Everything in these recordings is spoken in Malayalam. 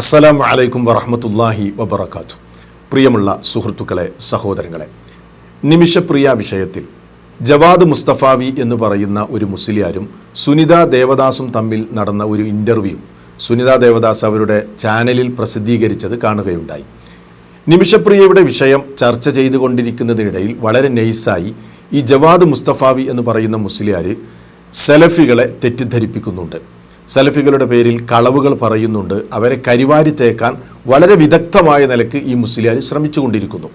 അസ്സലാമു വലൈക്കും വറഹമത്തല്ലാഹി വബർക്കാത്തു പ്രിയമുള്ള സുഹൃത്തുക്കളെ സഹോദരങ്ങളെ നിമിഷപ്രിയ വിഷയത്തിൽ ജവാദ് മുസ്തഫാവി എന്ന് പറയുന്ന ഒരു മുസ്ലിയാരും സുനിത ദേവദാസും തമ്മിൽ നടന്ന ഒരു ഇന്റർവ്യൂ സുനിത ദേവദാസ് അവരുടെ ചാനലിൽ പ്രസിദ്ധീകരിച്ചത് കാണുകയുണ്ടായി. നിമിഷപ്രിയയുടെ വിഷയം ചർച്ച ചെയ്തുകൊണ്ടിരിക്കുന്നതിനിടയിൽ വളരെ നൈസായി ഈ ജവാദ് മുസ്തഫാവി എന്ന് പറയുന്ന മുസ്ലിയാർ സെലഫികളെ തെറ്റിദ്ധരിപ്പിക്കുന്നുണ്ട്. സലഫികളുടെ പേരിൽ കളവുകൾ പറയുന്നുണ്ട്. അവരെ കരിവാരി തേക്കാൻ വളരെ വിദഗ്ധമായ നിലയ്ക്ക് ഈ മുസ്ലിയാർ ശ്രമിച്ചുകൊണ്ടിരിക്കുന്നു.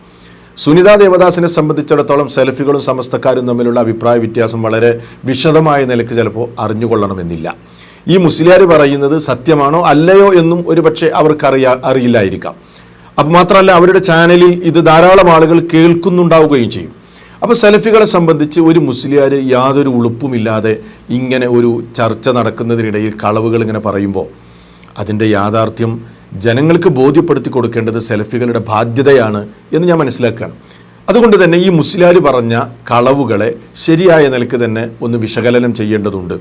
സുനിത ദേവദാസിനെ സംബന്ധിച്ചിടത്തോളം സെലഫികളും സമസ്തക്കാരും തമ്മിലുള്ള അഭിപ്രായ വ്യത്യാസം വളരെ വിശദമായ നിലയ്ക്ക് ചിലപ്പോൾ അറിഞ്ഞുകൊള്ളണമെന്നില്ല. ഈ മുസ്ലിയാർ പറയുന്നത് സത്യമാണോ അല്ലയോ എന്നും ഒരുപക്ഷെ അവർക്കറിയാ അറിയില്ലായിരിക്കാം. അപ്പം മാത്രമല്ല അവരുടെ ചാനലിൽ ഇത് ധാരാളം ആളുകൾ കേൾക്കുന്നുണ്ടാവുകയും ചെയ്യും. അപ്പോൾ സെലഫികളെ സംബന്ധിച്ച് ഒരു മുസ്ലിയാർ യാതൊരു ഉളുപ്പുമില്ലാതെ ഇങ്ങനെ ഒരു ചർച്ച നടക്കുന്നതിനിടയിൽ കളവുകൾ ഇങ്ങനെ പറയുമ്പോൾ അതിന്റെ യാഥാർത്ഥ്യം ജനങ്ങൾക്ക് ബോധ്യപ്പെടുത്തി കൊടുക്കേണ്ടത് സെലഫികളുടെ ബാധ്യതയാണ് എന്ന് ഞാൻ മനസ്സിലാക്കുകയാണ്. അതുകൊണ്ട് തന്നെ ഈ മുസ്ലിയാർ പറഞ്ഞ കളവുകളെ ശരിയായ നിലയ്ക്ക് തന്നെ ഒന്ന് വിശകലനം ചെയ്യേണ്ടതുണ്ട്.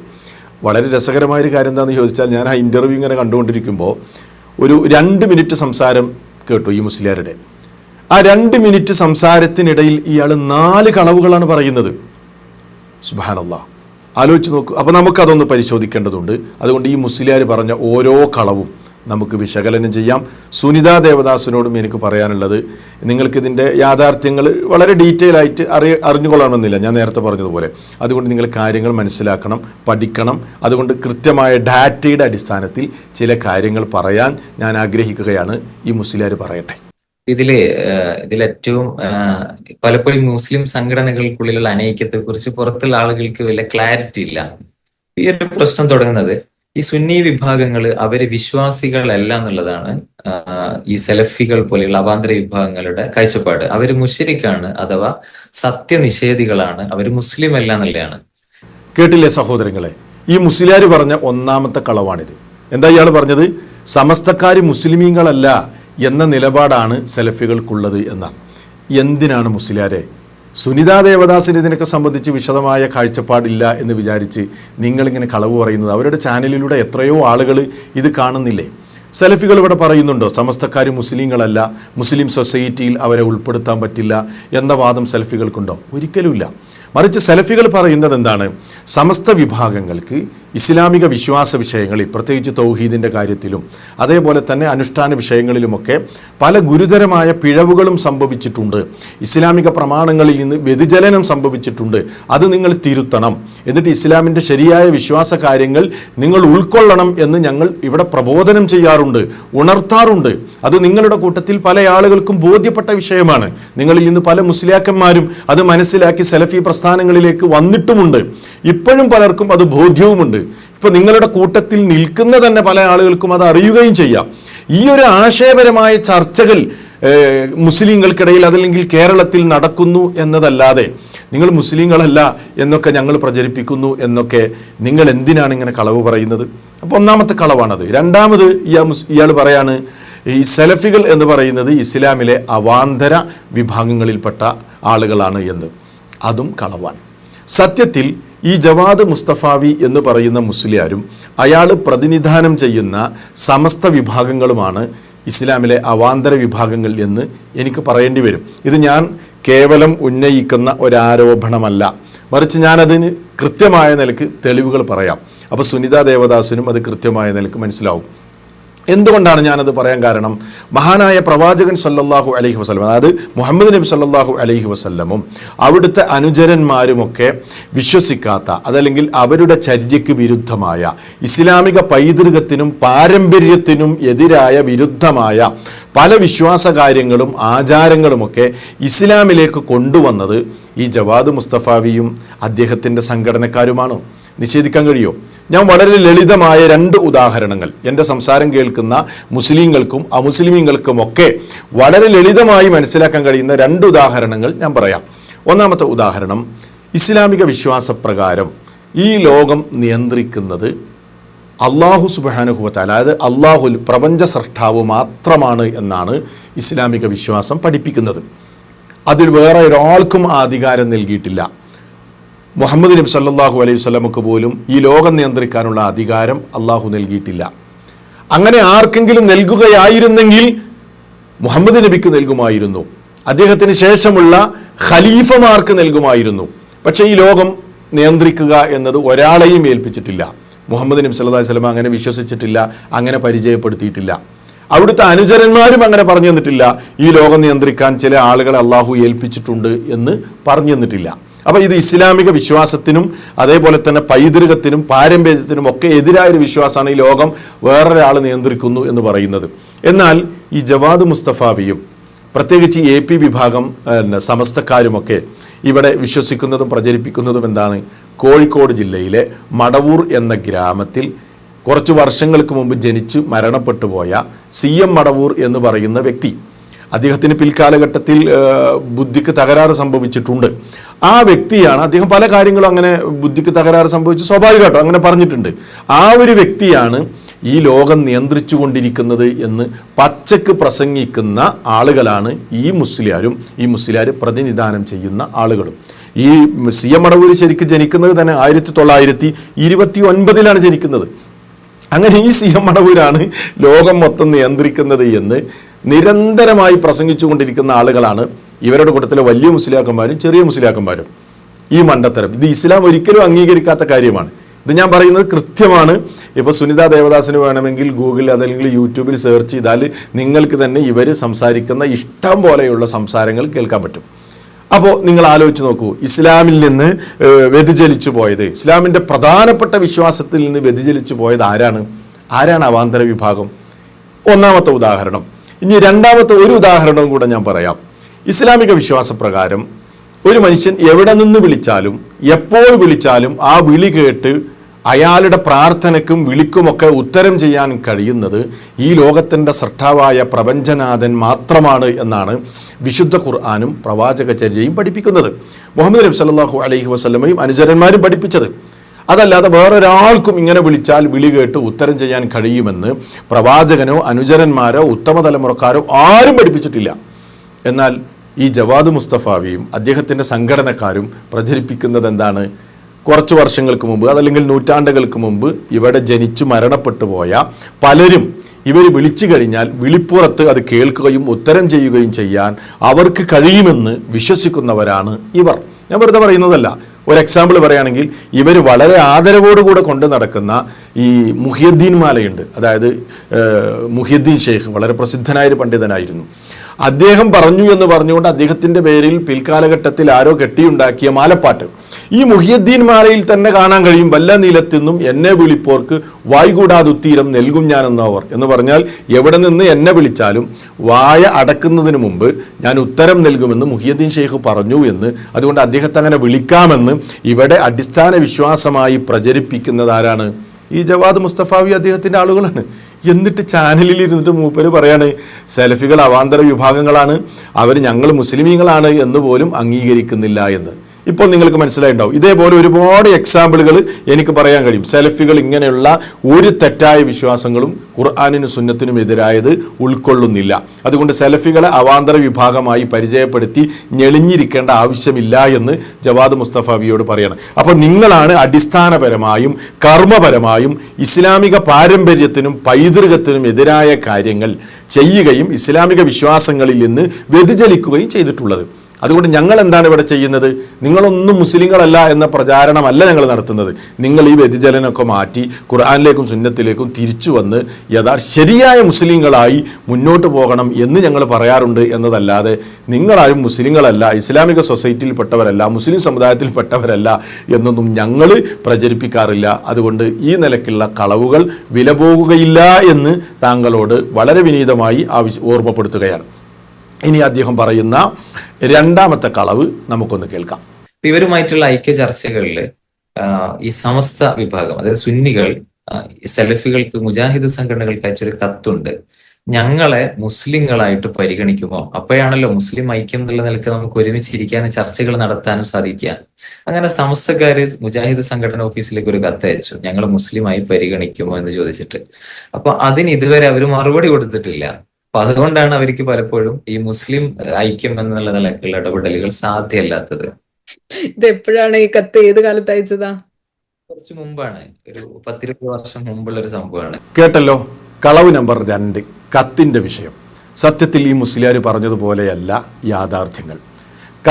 വളരെ രസകരമായൊരു കാര്യം എന്താണെന്ന് ചോദിച്ചാൽ ഞാൻ ആ ഇന്റർവ്യൂ ഇങ്ങനെ കണ്ടുകൊണ്ടിരിക്കുമ്പോൾ ഒരു രണ്ട് മിനിറ്റ് സംസാരം കേട്ടു ഈ മുസ്ലിയാരുടെ. ആ രണ്ട് മിനിറ്റ് സംസാരത്തിനിടയിൽ ഇയാൾ നാല് കളവുകളാണ് പറയുന്നത്. സുബാനല്ല ആലോചിച്ച് നോക്കൂ. അപ്പോൾ നമുക്കതൊന്ന് പരിശോധിക്കേണ്ടതുണ്ട്. അതുകൊണ്ട് ഈ മുസ്ലിയാർ പറഞ്ഞ ഓരോ കളവും നമുക്ക് വിശകലനം ചെയ്യാം. സുനിത ദേവദാസിനോടും എനിക്ക് പറയാനുള്ളത് നിങ്ങൾക്കിതിന്റെ യാഥാർത്ഥ്യങ്ങൾ വളരെ ഡീറ്റെയിൽ ആയിട്ട് അറിയ അറിഞ്ഞുകൊള്ളണമെന്നില്ല. ഞാൻ നേരത്തെ പറഞ്ഞതുപോലെ. അതുകൊണ്ട് നിങ്ങൾ കാര്യങ്ങൾ മനസ്സിലാക്കണം പഠിക്കണം. അതുകൊണ്ട് കൃത്യമായ ഡാറ്റയുടെ അടിസ്ഥാനത്തിൽ ചില കാര്യങ്ങൾ പറയാൻ ഞാൻ ആഗ്രഹിക്കുകയാണ്. ഈ മുസ്ലിയാർ പറയട്ടെ. ഇതിൽ ഇതിലേറ്റവും പലപ്പോഴും മുസ്ലിം സംഘടനകൾക്കുള്ളിലുള്ള അനൈക്യത്തെ കുറിച്ച് പുറത്തുള്ള ആളുകൾക്ക് വലിയ ക്ലാരിറ്റി ഇല്ല. ഈ ഒരു പ്രശ്നം തുടങ്ങുന്നത് ഈ സുന്നി വിഭാഗങ്ങൾ അവർ വിശ്വാസികളല്ല എന്നുള്ളതാണ് ഈ സെലഫികൾ പോലെയുള്ള അവാന്തര വിഭാഗങ്ങളുടെ കാഴ്ചപ്പാട്. അവർ മുഷരിക്കാണ് അഥവാ സത്യനിഷേധികളാണ്. അവർ മുസ്ലിം അല്ല എന്നുള്ളതാണ്. കേട്ടില്ലേ സഹോദരങ്ങളെ? ഈ മുസ്ലിയാർ പറഞ്ഞ ഒന്നാമത്തെ കളവാണിത്. എന്താ ഇയാൾ പറഞ്ഞത്? സമസ്തക്കാർ മുസ്ലിമീങ്ങളല്ല എന്ന നിലപാടാണ് സെലഫികൾക്കുള്ളത് എന്നാണ്. എന്തിനാണ് മുസ്ലിയാരെ? സുനിതാ ദേവദാസിന് ഇതിനൊക്കെ സംബന്ധിച്ച് വിശദമായ കാഴ്ചപ്പാടില്ല എന്ന് വിചാരിച്ച് നിങ്ങളിങ്ങനെ കളവ് പറയുന്നത് അവരുടെ ചാനലിലൂടെ എത്രയോ ആളുകൾ ഇത് കാണുന്നില്ലേ? സെലഫികൾ ഇവിടെ പറയുന്നുണ്ടോ സമസ്തക്കാർ മുസ്ലിങ്ങളല്ല മുസ്ലിം സൊസൈറ്റിയിൽ അവരെ ഉൾപ്പെടുത്താൻ പറ്റില്ല എന്ന വാദം സെൽഫികൾക്കുണ്ടോ ഒരിക്കലുമില്ല. മറിച്ച് സെലഫികൾ പറയുന്നത് എന്താണ് സമസ്ത വിഭാഗങ്ങൾക്ക് ഇസ്ലാമിക വിശ്വാസ വിഷയങ്ങളിൽ പ്രത്യേകിച്ച് തൗഹീദിന്റെ കാര്യത്തിലും അതേപോലെ തന്നെ അനുഷ്ഠാന വിഷയങ്ങളിലുമൊക്കെ പല ഗുരുതരമായ പിഴവുകളും സംഭവിച്ചിട്ടുണ്ട്. ഇസ്ലാമിക പ്രമാണങ്ങളിൽ നിന്ന് വ്യതിചലനം സംഭവിച്ചിട്ടുണ്ട്. അത് നിങ്ങൾ തിരുത്തണം. എന്നിട്ട് ഇസ്ലാമിന്റെ ശരിയായ വിശ്വാസ കാര്യങ്ങൾ നിങ്ങൾ ഉൾക്കൊള്ളണം എന്ന് ഞങ്ങൾ ഇവിടെ പ്രബോധനം ചെയ്യാറുണ്ട് ഉണർത്താറുണ്ട്. അത് നിങ്ങളുടെ കൂട്ടത്തിൽ പല ആളുകൾക്കും ബോധ്യപ്പെട്ട വിഷയമാണ്. നിങ്ങളിൽ നിന്ന് പല മുസ്ലിയാക്കന്മാരും അത് മനസ്സിലാക്കി സെലഫി പ്രസ്ഥാനങ്ങളിലേക്ക് വന്നിട്ടുമുണ്ട്. ഇപ്പോഴും പലർക്കും അത് ബോധ്യവുമുണ്ട്. ഇപ്പൊ നിങ്ങളുടെ കൂട്ടത്തിൽ നിൽക്കുന്ന തന്നെ പല ആളുകൾക്കും അത് അറിയുകയും ചെയ്യാം. ഈ ഒരു ആശയപരമായ ചർച്ചകൾ മുസ്ലിങ്ങൾക്കിടയിൽ അതല്ലെങ്കിൽ കേരളത്തിൽ നടക്കുന്നു എന്നതല്ലാതെ നിങ്ങൾ മുസ്ലിങ്ങളല്ല എന്നൊക്കെ ഞങ്ങൾ പ്രചരിപ്പിക്കുന്നു എന്നൊക്കെ നിങ്ങൾ എന്തിനാണ് ഇങ്ങനെ കളവ് പറയുന്നത്? അപ്പോൾ ഒന്നാമത്തെ കളവാണത്. രണ്ടാമത് ഇയാൾ ഇയാൾ പറയാണ് ഈ സെലഫികൾ എന്ന് പറയുന്നത് ഇസ്ലാമിലെ അവാന്തര വിഭാഗങ്ങളിൽപ്പെട്ട ആളുകളാണ് എന്ന്. അതും കളവാണ്. സത്യത്തിൽ ഈ ജവാദ് മുസ്തഫാവി എന്ന് പറയുന്ന മുസ്ലിയാരും അയാൾ പ്രതിനിധാനം ചെയ്യുന്ന സമസ്ത വിഭാഗങ്ങളുമാണ് ഇസ്ലാമിലെ അവാന്തര വിഭാഗങ്ങൾ എന്ന് എനിക്ക് പറയേണ്ടി വരും. ഇത് ഞാൻ കേവലം ഉന്നയിക്കുന്ന ഒരാരോപണമല്ല. മറിച്ച് ഞാനതിന് കൃത്യമായ നിലയ്ക്ക് തെളിവുകൾ പറയാം. അപ്പോൾ സുനിത ദേവദാസിനും അത് കൃത്യമായ നിലയ്ക്ക് മനസ്സിലാവും. എന്തുകൊണ്ടാണ് ഞാനത് പറയാൻ കാരണം? മഹാനായ പ്രവാചകൻ സല്ലല്ലാഹു അലഹി വസ്ലം അതായത് മുഹമ്മദ് നബി സല്ലാഹു അലഹി വസ്ല്ലമും അവിടുത്തെ അനുചരന്മാരുമൊക്കെ വിശ്വസിക്കാത്ത അതല്ലെങ്കിൽ അവരുടെ ചര്യയ്ക്ക് വിരുദ്ധമായ ഇസ്ലാമിക പൈതൃകത്തിനും പാരമ്പര്യത്തിനും എതിരായ വിരുദ്ധമായ പല വിശ്വാസ കാര്യങ്ങളും ആചാരങ്ങളുമൊക്കെ ഇസ്ലാമിലേക്ക് കൊണ്ടുവന്നത് ഈ ജവാദ് മുസ്തഫാവിയും അദ്ദേഹത്തിന്റെ സംഘടനക്കാരുമാണ്. നിഷേധിക്കാൻ കഴിയുമോ ഞാൻ വളരെ ലളിതമായ രണ്ട് ഉദാഹരണങ്ങൾ. എന്റെ സംസാരം കേൾക്കുന്ന മുസ്ലിങ്ങൾക്കും അമുസ്ലിമീങ്ങൾക്കുമൊക്കെ വളരെ ലളിതമായി മനസ്സിലാക്കാൻ കഴിയുന്ന രണ്ട് ഉദാഹരണങ്ങൾ ഞാൻ പറയാം. ഒന്നാമത്തെ ഉദാഹരണം ഇസ്ലാമിക വിശ്വാസപ്രകാരം ഈ ലോകം നിയന്ത്രിക്കുന്നത് അള്ളാഹു സുബാനുഹുവത്ത് അതായത് അള്ളാഹുൽ പ്രപഞ്ച സൃഷ്ടാവ് മാത്രമാണ് എന്നാണ് ഇസ്ലാമിക വിശ്വാസം പഠിപ്പിക്കുന്നത്. അതിൽ വേറെ ഒരാൾക്കും അധികാരം നൽകിയിട്ടില്ല. മുഹമ്മദ് നബി സല്ലാഹു അലൈഹി വസല്ലമക്ക് പോലും ഈ ലോകം നിയന്ത്രിക്കാനുള്ള അധികാരം അള്ളാഹു നൽകിയിട്ടില്ല. അങ്ങനെ ആർക്കെങ്കിലും നൽകുകയായിരുന്നെങ്കിൽ മുഹമ്മദ് നബിക്ക് നൽകുമായിരുന്നു. അദ്ദേഹത്തിന് ശേഷമുള്ള ഖലീഫമാർക്ക് നൽകുമായിരുന്നു. പക്ഷേ ഈ ലോകം നിയന്ത്രിക്കുക എന്നത് ഒരാളെയും ഏൽപ്പിച്ചിട്ടില്ല. മുഹമ്മദ് നബി അലൈഹി വസല്ലം അങ്ങനെ വിശ്വസിച്ചിട്ടില്ല അങ്ങനെ പരിചയപ്പെടുത്തിയിട്ടില്ല. അവിടുത്തെ അനുചരന്മാരും അങ്ങനെ പറഞ്ഞു തന്നിട്ടില്ല ഈ ലോകം നിയന്ത്രിക്കാൻ ചില ആളുകളെ അള്ളാഹു ഏൽപ്പിച്ചിട്ടുണ്ട് എന്ന് പറഞ്ഞു തന്നിട്ടില്ല അപ്പൊ ഇത് ഇസ്ലാമിക വിശ്വാസത്തിനും അതേപോലെ തന്നെ പൈതൃകത്തിനും പാരമ്പര്യത്തിനും ഒക്കെ എതിരായൊരു വിശ്വാസമാണ് ഈ ലോകം വേറൊരാൾ നിയന്ത്രിക്കുന്നു എന്ന് പറയുന്നത്. എന്നാൽ ഈ ജവാദ് മുസ്തഫാവിയും പ്രത്യേകിച്ച് എ പി വിഭാഗം സമസ്തക്കാരുമൊക്കെ ഇവിടെ വിശ്വസിക്കുന്നതും പ്രചരിപ്പിക്കുന്നതും എന്താണ്? കോഴിക്കോട് ജില്ലയിലെ മടവൂർ എന്ന ഗ്രാമത്തിൽ കുറച്ച് വർഷങ്ങൾക്ക് മുമ്പ് ജനിച്ച് മരണപ്പെട്ടു പോയ സി എം മടവൂർ എന്ന് പറയുന്ന വ്യക്തി. അദ്ദേഹത്തിന് പിൽക്കാലഘട്ടത്തിൽ ബുദ്ധിക്ക് തകരാറ് സംഭവിച്ചിട്ടുണ്ട്. ആ വ്യക്തിയാണ് അദ്ദേഹം പല കാര്യങ്ങളും അങ്ങനെ ബുദ്ധിക്ക് തകരാറ് സംഭവിച്ച് സ്വാഭാവികമായിട്ടും അങ്ങനെ പറഞ്ഞിട്ടുണ്ട്. ആ ഒരു വ്യക്തിയാണ് ഈ ലോകം നിയന്ത്രിച്ചു കൊണ്ടിരിക്കുന്നത് എന്ന് പച്ചക്ക് പ്രസംഗിക്കുന്ന ആളുകളാണ് ഈ മുസ്ലിയാരും ഈ മുസ്ലിയാർ പ്രതിനിധാനം ചെയ്യുന്ന ആളുകളും. ഈ സി എം അടവൂര് ശരിക്കും ജനിക്കുന്നത് തന്നെ ആയിരത്തി തൊള്ളായിരത്തി ഇരുപത്തി ഒൻപതിലാണ് ജനിക്കുന്നത്. അങ്ങനെ ഈ സി എം അടവൂരാണ് ലോകം മൊത്തം നിയന്ത്രിക്കുന്നത് എന്ന് നിരന്തരമായി പ്രസംഗിച്ചുകൊണ്ടിരിക്കുന്ന ആളുകളാണ് ഇവരുടെ കൂട്ടത്തിലെ വലിയ മുസ്ലിയാക്കന്മാരും ചെറിയ മുസ്ലിയാക്കന്മാരും. ഈ മണ്ടത്തരം. ഇത് ഇസ്ലാം ഒരിക്കലും അംഗീകരിക്കാത്ത കാര്യമാണ്. ഇത് ഞാൻ പറയുന്നത് കൃത്യമാണ്. ഇപ്പോൾ സുനിത ദേവദാസിന് വേണമെങ്കിൽ ഗൂഗിൾ അതല്ലെങ്കിൽ യൂട്യൂബിൽ സെർച്ച് ചെയ്താൽ നിങ്ങൾക്ക് തന്നെ ഇവർ സംസാരിക്കുന്ന ഇഷ്ടം പോലെയുള്ള സംസാരങ്ങൾ കേൾക്കാൻ പറ്റും. അപ്പോൾ നിങ്ങൾ ആലോചിച്ച് നോക്കൂ ഇസ്ലാമിൽ നിന്ന് വ്യതിചലിച്ചു പോയത് ഇസ്ലാമിന്റെ പ്രധാനപ്പെട്ട വിശ്വാസത്തിൽ നിന്ന് വ്യതിചലിച്ചു പോയത് ആരാണ്? ആരാണ് അവാന്തര വിഭാഗം? ഒന്നാമത്തെ ഉദാഹരണം. ഇനി രണ്ടാമത്തെ ഒരു ഉദാഹരണവും കൂടെ ഞാൻ പറയാം. ഇസ്ലാമിക വിശ്വാസപ്രകാരം ഒരു മനുഷ്യൻ എവിടെ നിന്ന് വിളിച്ചാലും എപ്പോൾ വിളിച്ചാലും ആ വിളി കേട്ട് അയാളുടെ പ്രാർത്ഥനയ്ക്കും വിളിക്കുമൊക്കെ ഉത്തരം ചെയ്യാൻ കഴിയുന്നത് ഈ ലോകത്തിന്റെ സൃഷ്ടാവായ പ്രപഞ്ചനാഥൻ മാത്രമാണ് എന്നാണ് വിശുദ്ധ ഖുർആാനും പ്രവാചകചര്യയും പഠിപ്പിക്കുന്നത്. മുഹമ്മദ് നബി സല്ലല്ലാഹു അലൈഹി വസല്ലമയും അനുചരന്മാരും പഠിപ്പിച്ചത്. അതല്ലാതെ വേറൊരാൾക്കും ഇങ്ങനെ വിളിച്ചാൽ വിളി കേട്ട് ഉത്തരം ചെയ്യാൻ കഴിയുമെന്ന് പ്രവാചകനോ അനുചരന്മാരോ ഉത്തമ തലമുറക്കാരോ ആരും പഠിപ്പിച്ചിട്ടില്ല. എന്നാൽ ഈ ജവാദ് മുസ്തഫാവിയും അദ്ദേഹത്തിന്റെ സംഘടനക്കാരും പ്രചരിപ്പിക്കുന്നത് എന്താണ്? കുറച്ച് വർഷങ്ങൾക്ക് മുമ്പ് അതല്ലെങ്കിൽ നൂറ്റാണ്ടുകൾക്ക് മുമ്പ് ഇവിടെ ജനിച്ചു മരണപ്പെട്ടു പോയ പലരും ഇവർ വിളിച്ചു കഴിഞ്ഞാൽ വിളിപ്പുറത്ത് അത് കേൾക്കുകയും ഉത്തരം ചെയ്യുകയും ചെയ്യാൻ അവർക്ക് കഴിയുമെന്ന് വിശ്വസിക്കുന്നവരാണ് ഇവർ. ഞാൻ വെറുതെ പറയുന്നതല്ല. ഒരു എക്സാമ്പിൾ പറയുകയാണെങ്കിൽ ഇവർ വളരെ ആദരവോടുകൂടെ കൊണ്ട് നടക്കുന്ന ഈ മുഹിയുദ്ദീൻ മാലയുണ്ട്. അതായത് മുഹിയദ്ദീൻ ഷെയ്ഖ് വളരെ പ്രസിദ്ധനായ ഒരു പണ്ഡിതനായിരുന്നു. അദ്ദേഹം പറഞ്ഞു എന്ന് പറഞ്ഞുകൊണ്ട് അദ്ദേഹത്തിന്റെ പേരിൽ പിൽക്കാലഘട്ടത്തിൽ ആരോ കെട്ടിയുണ്ടാക്കിയ മാലപ്പാട്ട്. ഈ മുഹിയുദ്ദീൻ മാലയിൽ തന്നെ കാണാൻ കഴിയും വല്ല നിലത്തിന്നും എന്നെ വിളിപ്പോർക്ക് വായ്കൂടാതുത്തീരം നൽകും ഞാൻ ഞാനെന്നവർ. എന്ന് പറഞ്ഞാൽ എവിടെ നിന്ന് എന്നെ വിളിച്ചാലും വായ അടക്കുന്നതിന് മുമ്പ് ഞാൻ ഉത്തരം നൽകുമെന്ന് മുഹിയുദ്ദീൻ ഷെയ്ഖ് പറഞ്ഞു എന്ന് അതുകൊണ്ട് അദ്ദേഹത്തെ അങ്ങനെ വിളിക്കാമെന്ന് ഇവിടെ അടിസ്ഥാന വിശ്വാസമായി പ്രചരിപ്പിക്കുന്നത് ആരാണ്? ഈ ജവാദ് മുസ്തഫാവി അദ്ദേഹത്തിന്റെ ആളുകളാണ്. എന്നിട്ട് ചാനലിൽ ഇരുന്നിട്ട് മൂപ്പര് പറയാണ് സെലഫികൾ അവാന്തര വിഭാഗങ്ങളാണ്. അവർ ഞങ്ങൾ മുസ്ലിമീങ്ങളാണ് എന്ന് പോലും അംഗീകരിക്കുന്നില്ല എന്ന്. ഇപ്പോൾ നിങ്ങൾക്ക് മനസ്സിലായിട്ടുണ്ടാവും. ഇതേപോലെ ഒരുപാട് എക്സാമ്പിളുകൾ എനിക്ക് പറയാൻ കഴിയും. സെലഫികൾ ഇങ്ങനെയുള്ള ഒരു തെറ്റായ വിശ്വാസങ്ങളും ഖുർആാനിനും സുന്നത്തിനും എതിരായത് ഉൾക്കൊള്ളുന്നില്ല. അതുകൊണ്ട് സെലഫികളെ അവാന്തര വിഭാഗമായി പരിചയപ്പെടുത്തി ഞെളിഞ്ഞിരിക്കേണ്ട ആവശ്യമില്ല എന്ന് ജവാദ് മുസ്തഫാവിയോട് പറയണം. അപ്പോൾ നിങ്ങളാണ് അടിസ്ഥാനപരമായും കർമ്മപരമായും ഇസ്ലാമിക പാരമ്പര്യത്തിനും പൈതൃകത്തിനും എതിരായ കാര്യങ്ങൾ ചെയ്യുകയും ഇസ്ലാമിക വിശ്വാസങ്ങളിൽ നിന്ന് വ്യതിചലിക്കുകയും ചെയ്തിട്ടുള്ളത്. അതുകൊണ്ട് ഞങ്ങൾ എന്താണ് ഇവിടെ ചെയ്യുന്നത്? നിങ്ങളൊന്നും മുസ്ലിങ്ങളല്ല എന്ന പ്രചാരണമല്ല ഞങ്ങൾ നടത്തുന്നത്. നിങ്ങൾ ഈ വ്യതിചലനമൊക്കെ മാറ്റി ഖുർആാനിലേക്കും സുന്നത്തിലേക്കും തിരിച്ചു വന്ന് യഥാർത്ഥ ശരിയായ മുസ്ലിങ്ങളായി മുന്നോട്ട് പോകണം എന്ന് ഞങ്ങൾ പറയാറുണ്ട് എന്നതല്ലാതെ നിങ്ങളാരും മുസ്ലിങ്ങളല്ല ഇസ്ലാമിക സൊസൈറ്റിയിൽപ്പെട്ടവരല്ല മുസ്ലിം സമുദായത്തിൽപ്പെട്ടവരല്ല എന്നൊന്നും ഞങ്ങൾ പ്രചരിപ്പിക്കാറില്ല. അതുകൊണ്ട് ഈ നിലക്കുള്ള കളവുകൾ വില പോകുകയില്ല എന്ന് താങ്കളോട് വളരെ വിനീതമായി ആവശ്യ ഓർമ്മപ്പെടുത്തുകയാണ്. ഇനി അദ്ദേഹം പറയുന്ന രണ്ടാമത്തെ കളവ് നമുക്കൊന്ന് കേൾക്കാം. ഇവരുമായിട്ടുള്ള ഐക്യ ചർച്ചകളിൽ ഈ സമസ്ത വിഭാഗം അതായത് സുന്നികൾ സെലഫികൾക്ക് മുജാഹിദ് സംഘടനകൾക്ക് അയച്ചൊരു കത്തുണ്ട്. ഞങ്ങളെ മുസ്ലിങ്ങളായിട്ട് പരിഗണിക്കുമോ അപ്പോഴാണല്ലോ മുസ്ലിം ഐക്യം എന്നുള്ള നിലയ്ക്ക് നമുക്ക് ഒരുമിച്ച് ഇരിക്കാനും ചർച്ചകൾ നടത്താനും സാധിക്കുക. അങ്ങനെ സമസ്തക്കാര് മുജാഹിദ് സംഘടന ഓഫീസിലേക്ക് ഒരു കത്ത് അയച്ചു. ഞങ്ങൾ മുസ്ലിമായി പരിഗണിക്കുമോ എന്ന് ചോദിച്ചിട്ട്. അപ്പൊ അതിന് ഇതുവരെ അവർ മറുപടി കൊടുത്തിട്ടില്ല. അപ്പൊ അതുകൊണ്ടാണ് അവർക്ക് പലപ്പോഴും ഈ മുസ്ലിം ഐക്യം എന്നുള്ള നിലക്കുള്ള ഇടപെടലുകൾ സാധ്യമല്ലാത്തത്. ഇത് എപ്പോഴാണ് ഈ കത്ത് ഏത് കാലത്ത് അയച്ചതാ? കുറച്ച് മുമ്പാണ്. ഒരു പത്തിരുപത് വർഷം മുമ്പുള്ള ഒരു സംഭവമാണ്. കേട്ടല്ലോ? കളവ് നമ്പർ രണ്ട്. കത്തിന്റെ വിഷയം. സത്യത്തിൽ ഈ മുസ്ലിയാർ പറഞ്ഞതുപോലെയല്ല യാഥാർത്ഥ്യങ്ങൾ.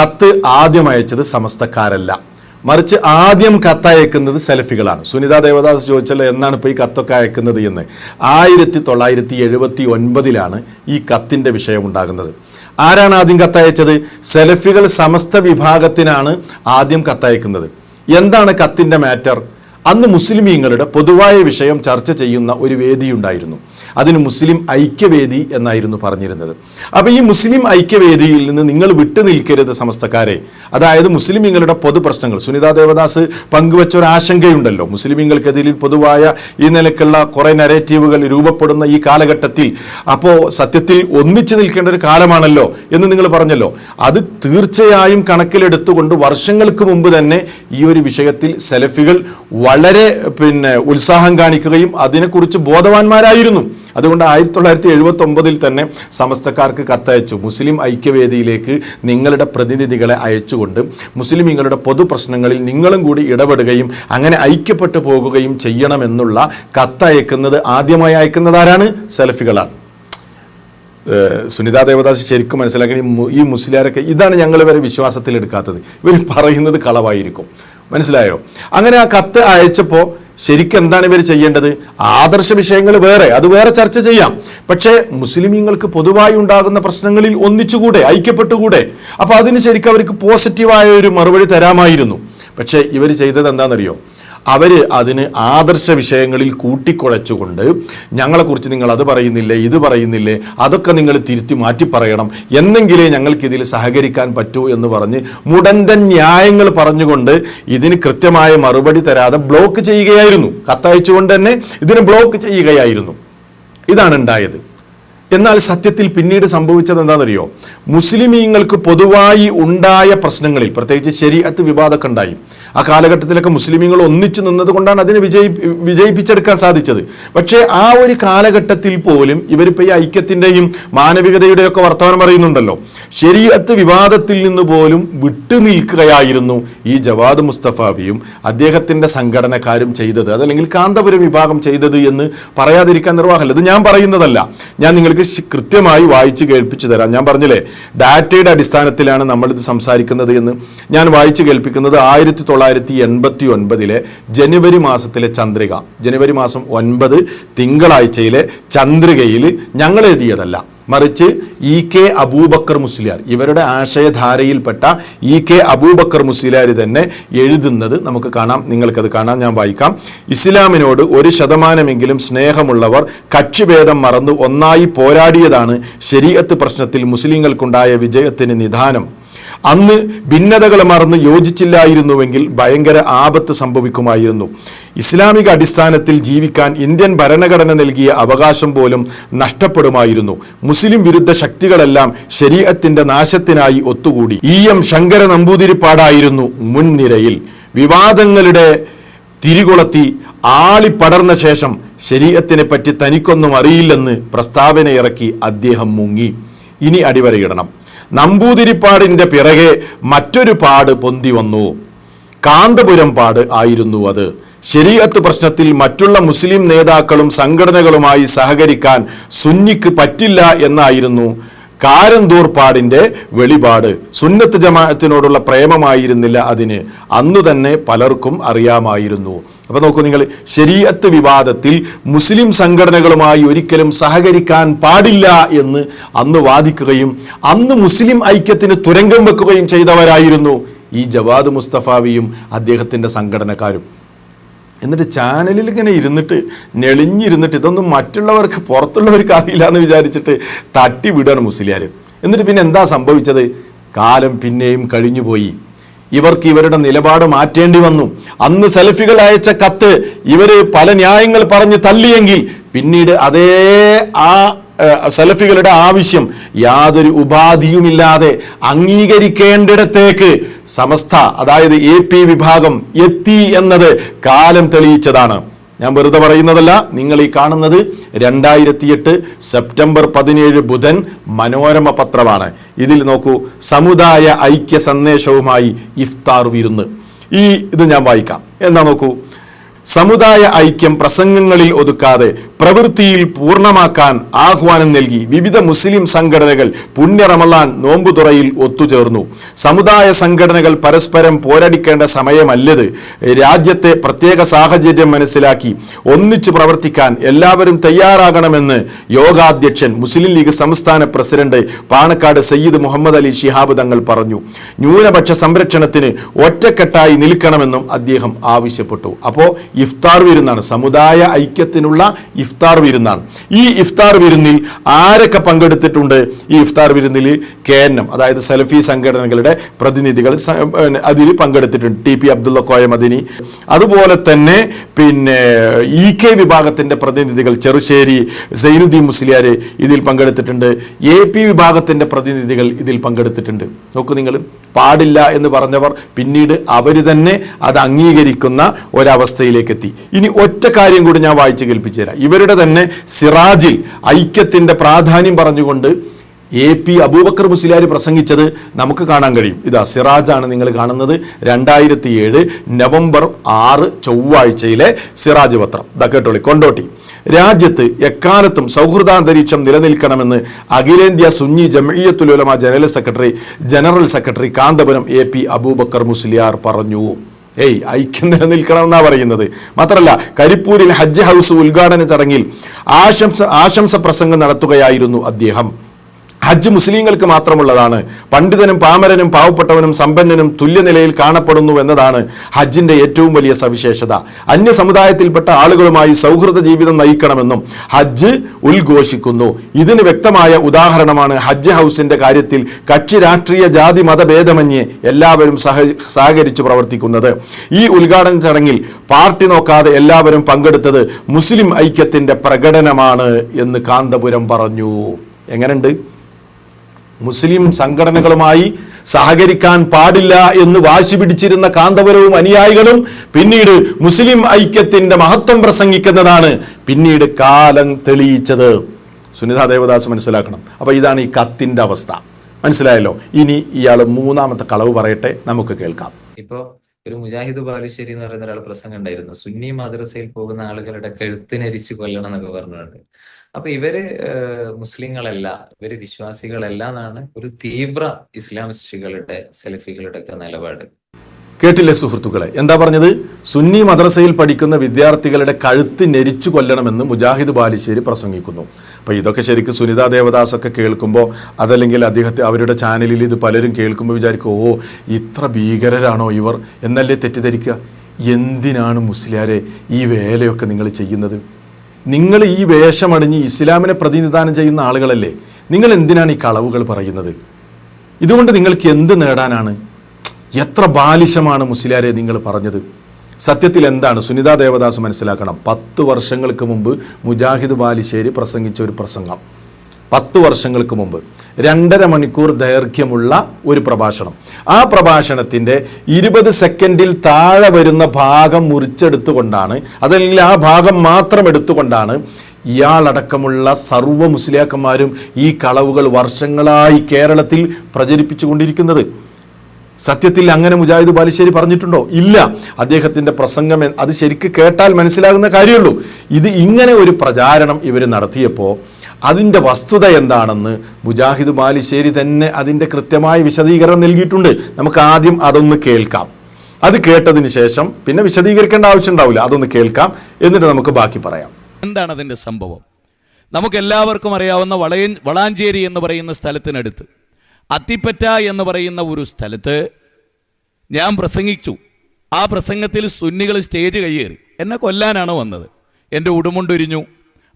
കത്ത് ആദ്യം അയച്ചത് സമസ്തക്കാരല്ല. മറിച്ച് ആദ്യം കത്തയക്കുന്നത് സെൽഫികളാണ്. സുനിത ദേവദാസ് ചോദിച്ചല്ലോ എന്നാണ് ഇപ്പോൾ ഈ കത്തൊക്കെ അയക്കുന്നത്? എന്ന്. ആയിരത്തി തൊള്ളായിരത്തി എഴുപത്തി ഒൻപതിലാണ് ഈ കത്തിന്റെ വിഷയം ഉണ്ടാകുന്നത്. ആരാണ് ആദ്യം കത്തയച്ചത്? സെൽഫികൾ സമസ്ത വിഭാഗത്തിനാണ് ആദ്യം കത്തയക്കുന്നത്. എന്താണ് കത്തിന്റെ മാറ്റർ? അന്ന് മുസ്ലിമീങ്ങളുടെ പൊതുവായ വിഷയം ചർച്ച ചെയ്യുന്ന ഒരു വേദിയുണ്ടായിരുന്നു. അതിന് മുസ്ലിം ഐക്യവേദി എന്നായിരുന്നു പറഞ്ഞിരുന്നത്. അപ്പോൾ ഈ മുസ്ലിം ഐക്യവേദിയിൽ നിന്ന് നിങ്ങൾ വിട്ടു നിൽക്കരുത് സമസ്തക്കാരെ. അതായത് മുസ്ലിമീങ്ങളുടെ പൊതു പ്രശ്നങ്ങൾ സുനിത ദേവദാസ് പങ്കുവച്ച ഒരു ആശങ്കയുണ്ടല്ലോ. മുസ്ലിമീങ്ങൾക്കെതിരിൽ പൊതുവായ ഈ നിലക്കുള്ള കുറേ നരേറ്റീവുകൾ രൂപപ്പെടുന്ന ഈ കാലഘട്ടത്തിൽ അപ്പോൾ സത്യത്തിൽ ഒന്നിച്ചു നിൽക്കേണ്ട ഒരു കാലമാണല്ലോ എന്ന് നിങ്ങൾ പറഞ്ഞല്ലോ. അത് തീർച്ചയായും കണക്കിലെടുത്തുകൊണ്ട് വർഷങ്ങൾക്ക് മുമ്പ് തന്നെ ഈ ഒരു വിഷയത്തിൽ സെലഫികൾ വളരെ പിന്നെ ഉത്സാഹം കാണിക്കുകയും അതിനെക്കുറിച്ച് ബോധവാന്മാരായിരുന്നു. അതുകൊണ്ട് ആയിരത്തി തൊള്ളായിരത്തി എഴുപത്തി ഒമ്പതിൽ തന്നെ സമസ്തക്കാർക്ക് കത്തയച്ചു. മുസ്ലിം ഐക്യവേദിയിലേക്ക് നിങ്ങളുടെ പ്രതിനിധികളെ അയച്ചുകൊണ്ട് മുസ്ലിമീങ്ങളുടെ പൊതു പ്രശ്നങ്ങളിൽ നിങ്ങളും കൂടി ഇടപെടുകയും അങ്ങനെ ഐക്യപ്പെട്ടു പോകുകയും ചെയ്യണമെന്നുള്ള കത്തയക്കുന്നത് ആദ്യമായി അയക്കുന്നത് ആരാണ്? സെൽഫികളാണ്. സുനിതാ ദേവദാസ് ശരിക്കും മനസ്സിലാക്കി ഈ മുസ്ലിയാരൊക്കെ ഇതാണ് ഞങ്ങൾ വരെ വിശ്വാസത്തിൽ എടുക്കാത്തത് ഇവർ പറയുന്നത് കളവായിരിക്കും. മനസ്സിലായോ? അങ്ങനെ ആ കത്ത് അയച്ചപ്പോൾ ശരിക്കും എന്താണ് ഇവർ ചെയ്യേണ്ടത്? ആദർശ വിഷയങ്ങൾ വേറെ അത് വേറെ ചർച്ച ചെയ്യാം. പക്ഷേ മുസ്ലിമീങ്ങൾക്ക് പൊതുവായി ഉണ്ടാകുന്ന പ്രശ്നങ്ങളിൽ ഒന്നിച്ചുകൂടെ ഐക്യപ്പെട്ടുകൂടെ അപ്പോൾ അതിന് ശരിക്കും അവർക്ക് പോസിറ്റീവായ ഒരു മറുപടി തരാമായിരുന്നു. പക്ഷേ ഇവർ ചെയ്തത് എന്താണെന്നറിയോ? അവർ അതിന് ആദർശ വിഷയങ്ങളിൽ കൂട്ടിക്കുഴച്ചുകൊണ്ട് ഞങ്ങളെക്കുറിച്ച് നിങ്ങൾ അത് പറയുന്നില്ലേ ഇത് പറയുന്നില്ലേ അതൊക്കെ നിങ്ങൾ തിരുത്തി മാറ്റി പറയണം. എന്നെങ്കിലേ ഞങ്ങൾക്കിതിൽ സഹകരിക്കാൻ പറ്റൂ എന്ന് പറഞ്ഞ് മുടന്തൻ ന്യായങ്ങൾ പറഞ്ഞുകൊണ്ട് ഇതിന് കൃത്യമായ മറുപടി തരാതെ ബ്ലോക്ക് ചെയ്യുകയായിരുന്നു. കത്തയച്ചുകൊണ്ട് തന്നെ ഇതിന് ബ്ലോക്ക് ചെയ്യുകയായിരുന്നു. ഇതാണ് ഉണ്ടായത്. എന്നാൽ സത്യത്തിൽ പിന്നീട് സംഭവിച്ചത് എന്താണെന്നറിയോ? മുസ്ലിമീങ്ങൾക്ക് പൊതുവായി ഉണ്ടായ പ്രശ്നങ്ങളിൽ പ്രത്യേകിച്ച് ശരീഅത്ത് വിവാദമൊക്കെ ഉണ്ടായി. ആ കാലഘട്ടത്തിലൊക്കെ മുസ്ലിമീങ്ങൾ ഒന്നിച്ചു നിന്നത് കൊണ്ടാണ് അതിനെ വിജയി വിജയിപ്പിച്ചെടുക്കാൻ സാധിച്ചത്. പക്ഷേ ആ ഒരു കാലഘട്ടത്തിൽ പോലും ഇവരിപ്പോൾ ഈ ഐക്യത്തിന്റെയും മാനവികതയുടെയൊക്കെ വർത്തമാനം പറയുന്നുണ്ടല്ലോ. ശരീഅത്ത് വിവാദത്തിൽ നിന്ന് പോലും വിട്ടുനിൽക്കുകയായിരുന്നു ഈ ജവാദ് മുസ്തഫാവിയും അദ്ദേഹത്തിന്റെ സംഘടനക്കാരും ചെയ്തത്. അതല്ലെങ്കിൽ കാന്തപുരം വിഭാഗം ചെയ്തത് എന്ന് പറയാതിരിക്കാൻ നിർവാഹമല്ല. ഇത് ഞാൻ പറയുന്നതല്ല. ഞാൻ നിങ്ങൾക്ക് ശ്- കൃത്യമായി വായിച്ച് കേൾപ്പിച്ചു തരാം. ഞാൻ പറഞ്ഞില്ലേ ഡാറ്റയുടെ അടിസ്ഥാനത്തിലാണ് നമ്മളിത് സംസാരിക്കുന്നത് എന്ന്. ഞാൻ വായിച്ച് കേൾപ്പിക്കുന്നത് ആയിരത്തി തൊള്ളായിരത്തി എൺപത്തി ഒൻപതിലെ ജനുവരി മാസത്തിലെ ചന്ദ്രിക. ജനുവരി മാസം ഒൻപത് തിങ്കളാഴ്ചയിലെ ചന്ദ്രികയിൽ ഞങ്ങൾ എഴുതിയതല്ല. മറിച്ച് ഇ കെ അബൂബക്കർ മുസ്ലിയാർ ഇവരുടെ ആശയധാരയിൽപ്പെട്ട ഇ കെ അബൂബക്കർ മുസ്ലിയാർ തന്നെ എഴുതുന്നത് നമുക്ക് കാണാം. നിങ്ങൾക്കത് കാണാം ഞാൻ വായിക്കാം. ഇസ്ലാമിനോട് ഒരു ശതമാനമെങ്കിലും സ്നേഹമുള്ളവർ കക്ഷിഭേദം മറന്ന് ഒന്നായി പോരാടിയതാണ് ശരീഅത്ത് പ്രശ്നത്തിൽ മുസ്ലിങ്ങൾക്കുണ്ടായ വിജയത്തിന് നിദാനം. അന്ന് ഭിന്നതകൾ മറന്ന് യോജിച്ചില്ലായിരുന്നുവെങ്കിൽ ഭയങ്കര ആപത്ത് സംഭവിക്കുമായിരുന്നു. ഇസ്ലാമിക അടിസ്ഥാനത്തിൽ ജീവിക്കാൻ ഇന്ത്യൻ ഭരണഘടന നൽകിയ അവകാശം പോലും നഷ്ടപ്പെടുമായിരുന്നു. മുസ്ലിം വിരുദ്ധ ശക്തികളെല്ലാം ശരീരത്തിന്റെ നാശത്തിനായി ഒത്തുകൂടി. ഇ എം ശങ്കര നമ്പൂതിരിപ്പാടായിരുന്നു മുൻനിരയിൽ. വിവാദങ്ങളുടെ തിരികൊളത്തി ആളിപ്പടർന്ന ശേഷം ശരീരത്തിനെ പറ്റി തനിക്കൊന്നും അറിയില്ലെന്ന് പ്രസ്താവന ഇറക്കി അദ്ദേഹം മുങ്ങി. ഇനി അടിവരയിടണം. നമ്പൂതിരിപ്പാടിന്റെ പിറകെ മറ്റൊരു പാട് പൊന്തി വന്നു. കാന്തപുരം പാട് ആയിരുന്നു അത്. ശരീഅത്ത് പ്രശ്നത്തിൽ മറ്റുള്ള മുസ്ലിം നേതാക്കളും സംഘടനകളുമായി സഹകരിക്കാൻ സുന്നിക്ക് പറ്റില്ല എന്നായിരുന്നു കാരന്തൂർ പാടിന്റെ വെളിപാട്. സുന്നത്ത് ജമാഅത്തിനോടുള്ള പ്രേമമായിരുന്നില്ല അതിന്. അന്നു തന്നെ പലർക്കും അറിയാമായിരുന്നു. അപ്പോൾ നോക്കൂ നിങ്ങൾ ശരീഅത്ത് വിവാദത്തിൽ മുസ്ലിം സംഘടനകളുമായി ഒരിക്കലും സഹകരിക്കാൻ പാടില്ല എന്ന് അന്ന് വാദിക്കുകയും അന്ന് മുസ്ലിം ഐക്യത്തിന് തുരങ്കം വെക്കുകയും ചെയ്തവരായിരുന്നു ഈ ജവാദ് മുസ്തഫാവിയും അദ്ദേഹത്തിന്റെ സംഘടനക്കാരും. എന്നിട്ട് ചാനലിൽ ഇങ്ങനെ ഇരുന്നിട്ട് നെളിഞ്ഞിരുന്നിട്ട് ഇതൊന്നും മറ്റുള്ളവർക്ക് പുറത്തുള്ളവർക്ക് അറിയില്ല എന്ന് വിചാരിച്ചിട്ട് തട്ടി വിടുകയാണ് മുസ്ലിയാർ എന്നിട്ട് പിന്നെ എന്താ സംഭവിച്ചത്? കാലം പിന്നെയും കഴിഞ്ഞുപോയി. ഇവർക്ക് ഇവരുടെ നിലപാട് മാറ്റേണ്ടി വന്നു. അന്ന് സെൽഫികൾ അയച്ച കത്ത് ഇവർ പല ന്യായങ്ങൾ പറഞ്ഞ് തള്ളിയെങ്കിൽ പിന്നീട് അതേ ആ സലഫികളുടെ ആവശ്യം യാതൊരു ഉപാധിയുമില്ലാതെ അംഗീകരിക്കേണ്ടിടത്തേക്ക് സമസ്ത അതായത് എ പി വിഭാഗം എത്തി എന്നത് കാലം തെളിയിച്ചതാണ്. ഞാൻ വെറുതെ പറയുന്നതല്ല നിങ്ങൾ ഈ കാണുന്നത് രണ്ടായിരത്തി എട്ട് സെപ്റ്റംബർ പതിനേഴ് ബുധൻ മനോരമ പത്രമാണ്. ഇതിൽ നോക്കൂ സമുദായ ഐക്യ സന്ദേശവുമായി ഇഫ്താർ വിരുന്ന്. ഈ ഇത് ഞാൻ വായിക്കാം. എന്നാ നോക്കൂ സമുദായ ഐക്യം പ്രസംഗങ്ങളിൽ ഒതുക്കാതെ പ്രവൃത്തിയിൽ പൂർണമാക്കാൻ ആഹ്വാനം നൽകി വിവിധ മുസ്ലിം സംഘടനകൾ പുണ്യ റമലാൻ നോമ്പുതുറയിൽ ഒത്തുചേർന്നു. സമുദായ സംഘടനകൾ പരസ്പരം പോരടിക്കേണ്ട സമയമല്ലത്. രാജ്യത്തെ പ്രത്യേക സാഹചര്യം മനസ്സിലാക്കി ഒന്നിച്ചു പ്രവർത്തിക്കാൻ എല്ലാവരും തയ്യാറാകണമെന്ന് യോഗാധ്യക്ഷൻ മുസ്ലിം ലീഗ് സംസ്ഥാന പ്രസിഡന്റ് പാണക്കാട് സയ്യിദ് മുഹമ്മദ് അലി ഷിഹാബ് തങ്ങൾ പറഞ്ഞു. ന്യൂനപക്ഷ സംരക്ഷണത്തിന് ഒറ്റക്കെട്ടായി നിൽക്കണമെന്നും അദ്ദേഹം ആവശ്യപ്പെട്ടു. അപ്പോൾ ഇഫ്താർ വിരുന്നാണ്. സമുദായ ഐക്യത്തിനുള്ള ഇഫ്താർ വിരുന്നാണ്. ഈ ഇഫ്താർ വിരുന്നിൽ ആരൊക്കെ പങ്കെടുത്തിട്ടുണ്ട്? ഈ ഇഫ്താർ വിരുന്നിൽ കെ എൻ എം അതായത് സലഫി സംഘടനകളുടെ പ്രതിനിധികൾ അതിൽ പങ്കെടുത്തിട്ടുണ്ട്. ടി പി അബ്ദുള്ള കോയമദിനി അതുപോലെ തന്നെ പിന്നെ ഇ കെ വിഭാഗത്തിന്റെ പ്രതിനിധികൾ ചെറുശ്ശേരി സൈനുദ്ദീൻ മുസ്ലിയാർ ഇതിൽ പങ്കെടുത്തിട്ടുണ്ട്. എ പി വിഭാഗത്തിന്റെ പ്രതിനിധികൾ ഇതിൽ പങ്കെടുത്തിട്ടുണ്ട്. നോക്കൂ നിങ്ങൾ പാടില്ല എന്ന് പറഞ്ഞവർ പിന്നീട് അവർ തന്നെ അത് അംഗീകരിക്കുന്ന ഒരവസ്ഥയിലേക്ക് എത്തി ഇനി ഒറ്റ കാര്യം കൂടി ഞാൻ വായിച്ചു കേൾപ്പിച്ചു തരാം ഇവരുടെ തന്നെ സിറാജിൽ ഐക്യത്തിന്റെ പ്രാധാന്യം പറഞ്ഞുകൊണ്ട് എ പി അബൂബക്കർ മുസ്ലിയാർ പ്രസംഗിച്ചത് നമുക്ക് കാണാൻ കഴിയും. ഇതാ സിറാജാണ് നിങ്ങൾ കാണുന്നത്. രണ്ടായിരത്തി ഏഴ് നവംബർ ആറ് ചൊവ്വാഴ്ചയിലെ സിറാജ് പത്രം. ഇതാ കേട്ടോളി കൊണ്ടോട്ടി. രാജ്യത്ത് എക്കാലത്തും സൗഹൃദാന്തരീക്ഷം നിലനിൽക്കണമെന്ന് അഖിലേന്ത്യാ Sunni Jamiyyathul Ulama general secretary general secretary Kanthapuram A P Abubakar Musliyar പറഞ്ഞു. ഏയ് ഐക്യം നിലനിൽക്കണമെന്നാണ് പറയുന്നത്. മാത്രമല്ല കരിപ്പൂരിൽ ഹജ്ജ് ഹൗസ് ഉദ്ഘാടന ചടങ്ങിൽ ആശംസ ആശംസ പ്രസംഗം നടത്തുകയായിരുന്നു അദ്ദേഹം. ഹജ്ജ് മുസ്ലിങ്ങൾക്ക് മാത്രമുള്ളതാണ്. പണ്ഡിതനും പാമരനും പാവപ്പെട്ടവനും സമ്പന്നനും തുല്യനിലയിൽ കാണപ്പെടുന്നു എന്നതാണ് ഹജ്ജിന്റെ ഏറ്റവും വലിയ സവിശേഷത. അന്യ സമുദായത്തിൽപ്പെട്ട ആളുകളുമായി സൗഹൃദ ജീവിതം നയിക്കണമെന്നും ഹജ്ജ് ഉദ്ഘോഷിക്കുന്നു. ഇതിന് വ്യക്തമായ ഉദാഹരണമാണ് ഹജ്ജ് ഹൗസിന്റെ കാര്യത്തിൽ കക്ഷി രാഷ്ട്രീയ ജാതി മതഭേദമന്യേ എല്ലാവരും സഹ സഹകരിച്ചു പ്രവർത്തിക്കുന്നത്. ഈ ഉദ്ഘാടന ചടങ്ങിൽ പാർട്ടി നോക്കാതെ എല്ലാവരും പങ്കെടുത്തത് മുസ്ലിം ഐക്യത്തിന്റെ പ്രകടനമാണ് എന്ന് കാന്തപുരം പറഞ്ഞു. എങ്ങനെയുണ്ട്? മുസ്ലിം സംഘടനകളുമായി സഹകരിക്കാൻ പാടില്ല എന്ന് വാശി പിടിച്ചിരുന്ന കാന്തപുരവും അനുയായികളും പിന്നീട് മുസ്ലിം ഐക്യത്തിന്റെ മഹത്വം പ്രസംഗിക്കുന്നതാണ് പിന്നീട് കാലം തെളിയിച്ചത്. സുനിത ദേവദാസ് മനസ്സിലാക്കണം. അപ്പോൾ ഇതാണ് ഈ കത്തിന്റെ അവസ്ഥ. മനസ്സിലായല്ലോ? ഇനി ഇയാൾ മൂന്നാമത്തെ കളവ് പറയട്ടെ നമുക്ക് കേൾക്കാം. ഇപ്പോ ഒരു മുജാഹിദ് ബാലുശ്ശേരി എന്ന് പറയുന്ന ഒരാൾ പ്രസംഗം ഉണ്ടായിരുന്നു. സുന്നി മദ്രസയിൽ പോകുന്ന ആളുകളുടെ കഴുത്തിനരിച്ച് കൊല്ലണം എന്നൊക്കെ പറഞ്ഞുകൊണ്ട് അപ്പൊ ഇവർ മുസ്ലിങ്ങളല്ല ഇവർ വിശ്വാസികളല്ല എന്നാണ് ഒരു തീവ്ര ഇസ്ലാമിസ്റ്റുകളുടെ സെൽഫികളുടെ ഒക്കെ നിലപാട്. കേട്ടില്ലേ സുഹൃത്തുക്കളെ? എന്താ പറഞ്ഞത്? സുന്നി മദ്രസയിൽ പഠിക്കുന്ന വിദ്യാർത്ഥികളുടെ കഴുത്ത് ഞെരിച്ചു കൊല്ലണമെന്ന് മുജാഹിദ് ബാലിശ്ശേരി പ്രസംഗിക്കുന്നു. അപ്പോൾ ഇതൊക്കെ ശരിക്കും സുനിത ദേവദാസ് ഒക്കെ കേൾക്കുമ്പോൾ അതല്ലെങ്കിൽ അദ്ദേഹത്തെ അവരുടെ ചാനലിൽ ഇത് പലരും കേൾക്കുമ്പോൾ വിചാരിക്കും ഓ ഇത്ര ഭീകരരാണോ ഇവർ? എന്നല്ലേ തെറ്റിദ്ധരിക്കുക? എന്തിനാണ് മുസ്ലിയാരെ ഈ വേലയൊക്കെ നിങ്ങൾ ചെയ്യുന്നത്? നിങ്ങൾ ഈ വേഷമണിഞ്ഞ് ഇസ്ലാമിനെ പ്രതിനിധാനം ചെയ്യുന്ന ആളുകളല്ലേ? നിങ്ങൾ എന്തിനാണ് ഈ കളവുകൾ പറയുന്നത്? ഇതുകൊണ്ട് നിങ്ങൾക്ക് എന്ത് നേടാനാണ്? എത്ര ബാലിശമാണ് മുസ്ലിയാരെ നിങ്ങൾ പറഞ്ഞത്? സത്യത്തിൽ എന്താണ്? സുനിത ദേവദാസ് മനസ്സിലാക്കണം. പത്ത് വർഷങ്ങൾക്ക് മുമ്പ് മുജാഹിദ് ബാലിശ്ശേരി പ്രസംഗിച്ച ഒരു പ്രസംഗം. പത്ത് വർഷങ്ങൾക്ക് മുമ്പ്. രണ്ടര മണിക്കൂർ ദൈർഘ്യമുള്ള ഒരു പ്രഭാഷണം. ആ പ്രഭാഷണത്തിന്റെ ഇരുപത് സെക്കൻഡിൽ താഴെ വരുന്ന ഭാഗം മുറിച്ചെടുത്തുകൊണ്ടാണ് അതല്ലെങ്കിൽ ആ ഭാഗം മാത്രം എടുത്തുകൊണ്ടാണ് ഇയാളടക്കമുള്ള സർവ മുസ്ലിയാക്കന്മാരും ഈ കളവുകൾ വർഷങ്ങളായി കേരളത്തിൽ പ്രചരിപ്പിച്ചു കൊണ്ടിരിക്കുന്നത് സത്യത്തിൽ അങ്ങനെ മുജാഹിദ് ബാലുശ്ശേരി പറഞ്ഞിട്ടുണ്ടോ? ഇല്ല. അദ്ദേഹത്തിന്റെ പ്രസംഗം അത് ശരിക്ക് കേട്ടാൽ മനസ്സിലാകുന്ന കാര്യമുള്ളൂ. ഇത് ഇങ്ങനെ ഒരു പ്രചാരണം ഇവർ നടത്തിയപ്പോൾ അതിന്റെ വസ്തുത എന്താണെന്ന് മുജാഹിദ് ബാലിശ്ശേരി തന്നെ അതിന്റെ കൃത്യമായ വിശദീകരണം നൽകിയിട്ടുണ്ട്. നമുക്ക് ആദ്യം അതൊന്ന് കേൾക്കാം. അത് കേട്ടതിന് ശേഷം പിന്നെ വിശദീകരിക്കേണ്ട ആവശ്യം ഉണ്ടാവില്ല. അതൊന്ന് കേൾക്കാം. എന്നിട്ട് നമുക്ക് ബാക്കി പറയാം. എന്താണ് അതിന്റെ സംഭവം? നമുക്ക് എല്ലാവർക്കും അറിയാവുന്ന വളയ വളാഞ്ചേരി എന്ന് പറയുന്ന സ്ഥലത്തിനടുത്ത് അത്തിപ്പറ്റ എന്ന് പറയുന്ന ഒരു സ്ഥലത്ത് ഞാൻ പ്രസംഗിച്ചു. ആ പ്രസംഗത്തിൽ സുന്നികൾ സ്റ്റേജ് കയ്യേറി. എന്നെ കൊല്ലാനാണ് വന്നത്. എന്റെ ഉടുമുണ്ടൊരിഞ്ഞു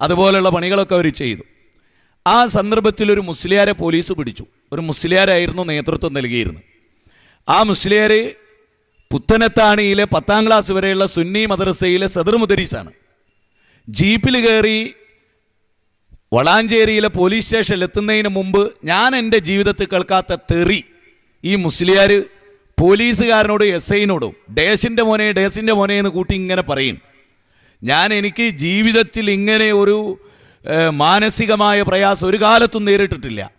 അതുപോലെയുള്ള പണികളൊക്കെ അവർ ചെയ്തു. ആ സന്ദർഭത്തിൽ ഒരു മുസ്ലിയാരെ പോലീസ് പിടിച്ചു. ഒരു മുസ്ലിയാരായിരുന്നു നേതൃത്വം നൽകിയിരുന്നത്. ആ മുസ്ലിയാർ പുത്തനത്താണിയിലെ പത്താം ക്ലാസ് വരെയുള്ള സുന്നി മദ്രസയിലെ സദർ മുദരീസാണ്. ജീപ്പിൽ കയറി വളാഞ്ചേരിയിലെ പോലീസ് സ്റ്റേഷനിൽ എത്തുന്നതിന് മുമ്പ് ഞാൻ എന്റെ ജീവിതത്തിൽ കേൾക്കാത്ത തെറി ഈ മുസ്ലിയാർ പോലീസുകാരനോടും എസ് ഐനോടും ഡേസിന്റെ മോനെ ഡേസിന്റെ മോനെ എന്ന് കൂട്ടി ഇങ്ങനെ പറയും. ഞാൻ എനിക്ക് ജീവിതത്തിൽ ഇങ്ങനെ ഒരു മാനസികമായ പ്രയാസം ഒരു കാലത്തും നേരിട്ടിട്ടില്ല.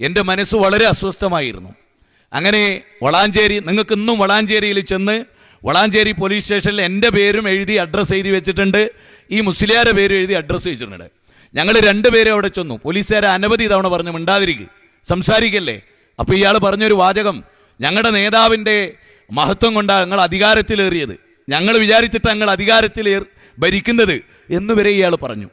എന്റെ മനസ്സ് വളരെ അസ്വസ്ഥമായിരുന്നു. അങ്ങനെ വളാഞ്ചേരി നിങ്ങൾക്ക് ഇന്നും വളാഞ്ചേരിയിൽ ചെന്ന് വളാഞ്ചേരി പോലീസ് സ്റ്റേഷനിൽ എന്റെ പേരും എഴുതി അഡ്രസ്സ് എഴുതി വെച്ചിട്ടുണ്ട്. ഈ മുസ്ലിയാരെ പേര് എഴുതി അഡ്രസ്സ് വെച്ചിട്ടുണ്ട്. ഞങ്ങൾ രണ്ടുപേരെ അവിടെ ചെന്നു. പോലീസുകാരെ അനവധി തവണ പറഞ്ഞു മിണ്ടാതിരിക്കുക സംസാരിക്കല്ലേ? അപ്പോൾ ഇയാൾ പറഞ്ഞൊരു വാചകം ഞങ്ങളുടെ നേതാവിന്റെ മഹത്വം കൊണ്ടാണ് ഞങ്ങൾ അധികാരത്തിലേറിയത്. ഞങ്ങൾ വിചാരിച്ചിട്ട് ഞങ്ങൾ അധികാരത്തിൽ ഭരിക്കുന്നത് എന്നുവരെ ഇയാൾ പറഞ്ഞു.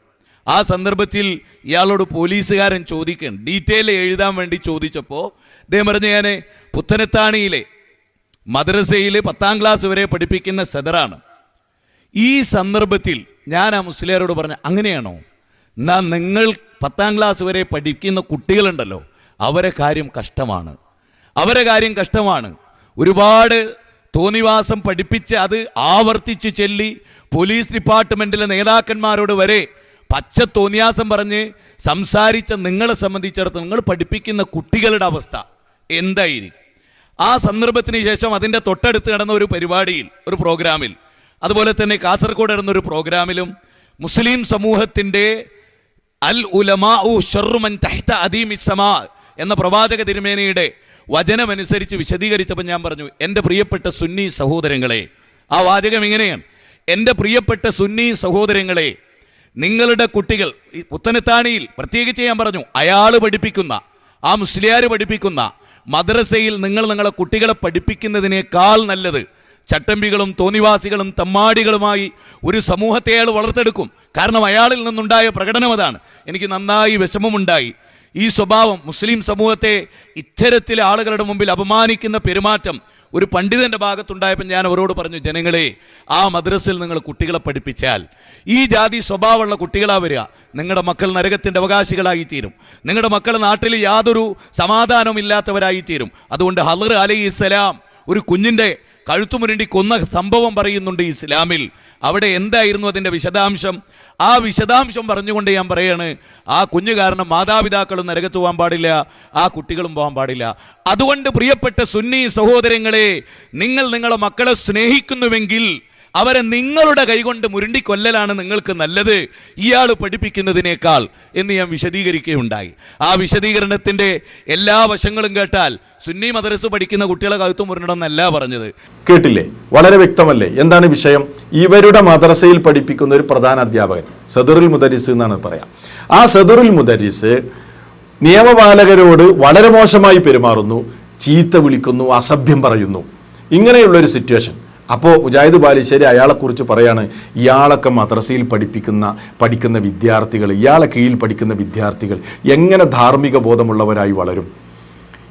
ആ സന്ദർഭത്തിൽ ഇയാളോട് പോലീസുകാരൻ ചോദിക്കണം ഡീറ്റെയിൽ എഴുതാൻ വേണ്ടി ചോദിച്ചപ്പോൾ അദ്ദേഹം പറഞ്ഞു ഞാൻ പുത്തനത്താണിയിലെ മദ്രസയിൽ പത്താം ക്ലാസ് വരെ പഠിപ്പിക്കുന്ന സദറാണ് ഈ സന്ദർഭത്തിൽ ഞാൻ ആ മുസ്ലിയാരോട് പറഞ്ഞു അങ്ങനെയാണോ? എന്നാ നിങ്ങൾ പത്താം ക്ലാസ് വരെ പഠിക്കുന്ന കുട്ടികളുണ്ടല്ലോ അവരെ കാര്യം കഷ്ടമാണ്. അവരെ കാര്യം കഷ്ടമാണ്. ഒരുപാട് തോന്നിവാസം പഠിപ്പിച്ച് അത് ആവർത്തിച്ച് ചെല്ലി പോലീസ് ഡിപ്പാർട്ട്മെന്റിലെ നേതാക്കന്മാരോട് വരെ പച്ച തോന്നിയാസം പറഞ്ഞ് സംസാരിച്ച നിങ്ങളെ സംബന്ധിച്ചിടത്തോളം നിങ്ങൾ പഠിപ്പിക്കുന്ന കുട്ടികളുടെ അവസ്ഥ എന്തായിരിക്കും? ആ സന്ദർഭത്തിന് ശേഷം അതിന്റെ തൊട്ടടുത്ത് നടന്ന ഒരു പരിപാടിയിൽ ഒരു പ്രോഗ്രാമിൽ അതുപോലെ തന്നെ കാസർഗോഡ് നടന്ന ഒരു പ്രോഗ്രാമിലും മുസ്ലിം സമൂഹത്തിന്റെ അൽ ഉലമാഉ ഷർമൻ തഹ്ത അദീം സമാ എന്ന പ്രവാചക തിരുമേനയുടെ വചനമനുസരിച്ച് വിശദീകരിച്ചപ്പോൾ ഞാൻ പറഞ്ഞു എന്റെ പ്രിയപ്പെട്ട സുന്നി സഹോദരങ്ങളെ ആ വാചകം ഇങ്ങനെയാണ് എന്റെ പ്രിയപ്പെട്ട സുന്നി സഹോദരങ്ങളെ നിങ്ങളുടെ കുട്ടികൾ പുത്തനത്താണിയിൽ പ്രത്യേകിച്ച് ഞാൻ പറഞ്ഞു അയാൾ പഠിപ്പിക്കുന്ന ആ മുസ്ലിയാർ പഠിപ്പിക്കുന്ന മദ്രസയിൽ നിങ്ങൾ നിങ്ങളെ കുട്ടികളെ പഠിപ്പിക്കുന്നതിനേക്കാൾ നല്ലത് ചട്ടമ്പികളും തോന്നിവാസികളും തമ്മാടികളുമായി ഒരു സമൂഹത്തെ അയാൾ വളർത്തെടുക്കും. കാരണം അയാളിൽ നിന്നുണ്ടായ പ്രകടനം അതാണ്. എനിക്ക് നന്നായി വിഷമമുണ്ടായി. ഈ സ്വഭാവം മുസ്ലിം സമൂഹത്തെ ഇത്തരത്തിലെ ആളുകളുടെ മുമ്പിൽ അപമാനിക്കുന്ന പെരുമാറ്റം ഒരു പണ്ഡിതന്റെ ഭാഗത്തുണ്ടായപ്പോൾ ഞാൻ അവരോട് പറഞ്ഞു ജനങ്ങളെ ആ മദ്രസയിൽ നിങ്ങൾ കുട്ടികളെ പഠിപ്പിച്ചാൽ ഈ ജാതി സ്വഭാവമുള്ള കുട്ടികളാ വരിക. നിങ്ങളുടെ മക്കൾ നരകത്തിന്റെ അവകാശികളായി തീരും. നിങ്ങളുടെ മക്കൾ നാട്ടിൽ യാതൊരു സമാധാനവും ഇല്ലാത്തവരായി തീരും. അതുകൊണ്ട് ഹലർ അലി ഇസ്ലാം ഒരു കുഞ്ഞിന്റെ കഴുത്തുമുരുണ്ടി കൊന്ന സംഭവം പറയുന്നുണ്ട് ഇസ്ലാമിൽ. അവിടെ എന്തായിരുന്നു അതിന്റെ വിശദാംശം? ആ വിശദാംശം പറഞ്ഞുകൊണ്ട് ഞാൻ പറയാണ് ആ കുഞ്ഞു കാരണം മാതാപിതാക്കളും നരകത്ത് പോകാൻ പാടില്ല ആ കുട്ടികളും പോകാൻ പാടില്ല. അതുകൊണ്ട് പ്രിയപ്പെട്ട സുന്നി സഹോദരങ്ങളെ നിങ്ങൾ നിങ്ങളുടെ മക്കളെ സ്നേഹിക്കുന്നുവെങ്കിൽ അവരെ നിങ്ങളുടെ കൈകൊണ്ട് മുരുണ്ടിക്കൊല്ലലാണ് നിങ്ങൾക്ക് നല്ലത്. ഇയാൾ പഠിപ്പിക്കുന്നതിനേക്കാൾ എന്ന് ഞാൻ വിശദീകരിക്കുകയുണ്ടായി. ആ വിശദീകരണത്തിന്റെ എല്ലാ വശങ്ങളും കേട്ടാൽ സുന്നി മദ്രസ് പഠിക്കുന്ന കുട്ടികളെ കഴുത്തു മുരണമെന്നല്ല പറഞ്ഞത്. കേട്ടില്ലേ? വളരെ വ്യക്തമല്ലേ? എന്താണ് വിഷയം? ഇവരുടെ മദ്രസയിൽ പഠിപ്പിക്കുന്ന ഒരു പ്രധാന അധ്യാപകൻ സദറുൽ മുദരിസ് എന്നാണ് പറയാം. ആ സദറുൽ മുദരിസ് നിയമപാലകരോട് വളരെ മോശമായി പെരുമാറുന്നു ചീത്ത വിളിക്കുന്നു അസഭ്യം പറയുന്നു. ഇങ്ങനെയുള്ളൊരു സിറ്റുവേഷൻ അപ്പോൾ മുജാഹിദ് ബാലിശ്ശേരി അയാളെക്കുറിച്ച് പറയാണ് ഇയാളൊക്കെ മദ്രസയിൽ പഠിപ്പിക്കുന്ന പഠിക്കുന്ന വിദ്യാർത്ഥികൾ ഇയാളെ കീഴിൽ പഠിക്കുന്ന വിദ്യാർത്ഥികൾ എങ്ങനെ ധാർമ്മിക ബോധമുള്ളവരായി വളരും?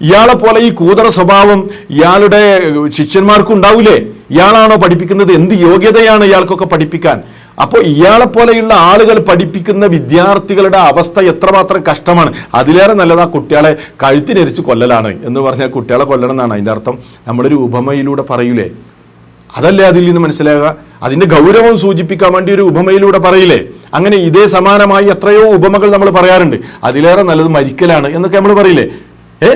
ഇയാളെ പോലെ ഈ കൂതറ സ്വഭാവം ഇയാളുടെ ശിഷ്യന്മാർക്കും ഉണ്ടാവില്ലേ ഇയാളാണോ പഠിപ്പിക്കുന്നത്? എന്ത് യോഗ്യതയാണ് ഇയാൾക്കൊക്കെ പഠിപ്പിക്കാൻ? അപ്പോൾ ഇയാളെ പോലെയുള്ള ആളുകൾ പഠിപ്പിക്കുന്ന വിദ്യാർത്ഥികളുടെ അവസ്ഥ എത്രമാത്രം കഷ്ടമാണ്. അതിലേറെ നല്ലത് ആ കുട്ടികളെ കഴുത്തിനരിച്ച് കൊല്ലലാണ് എന്ന് പറഞ്ഞാൽ കുട്ടികളെ കൊല്ലണം എന്നാണ് അതിന്റെ അർത്ഥം. നമ്മളൊരു ഉപമയിലൂടെ പറയൂലേ? അതല്ലേ അതിൽ നിന്ന് മനസ്സിലാകുക അതിന്റെ ഗൗരവം സൂചിപ്പിക്കാൻ വേണ്ടി ഒരു ഉപമയിലൂടെ പറയില്ലേ? അങ്ങനെ ഇതേ സമാനമായി എത്രയോ ഉപമകൾ നമ്മൾ പറയാറുണ്ട്. അതിലേറെ നല്ലത് മരിക്കലാണ് എന്നൊക്കെ നമ്മൾ പറയില്ലേ? ഏ?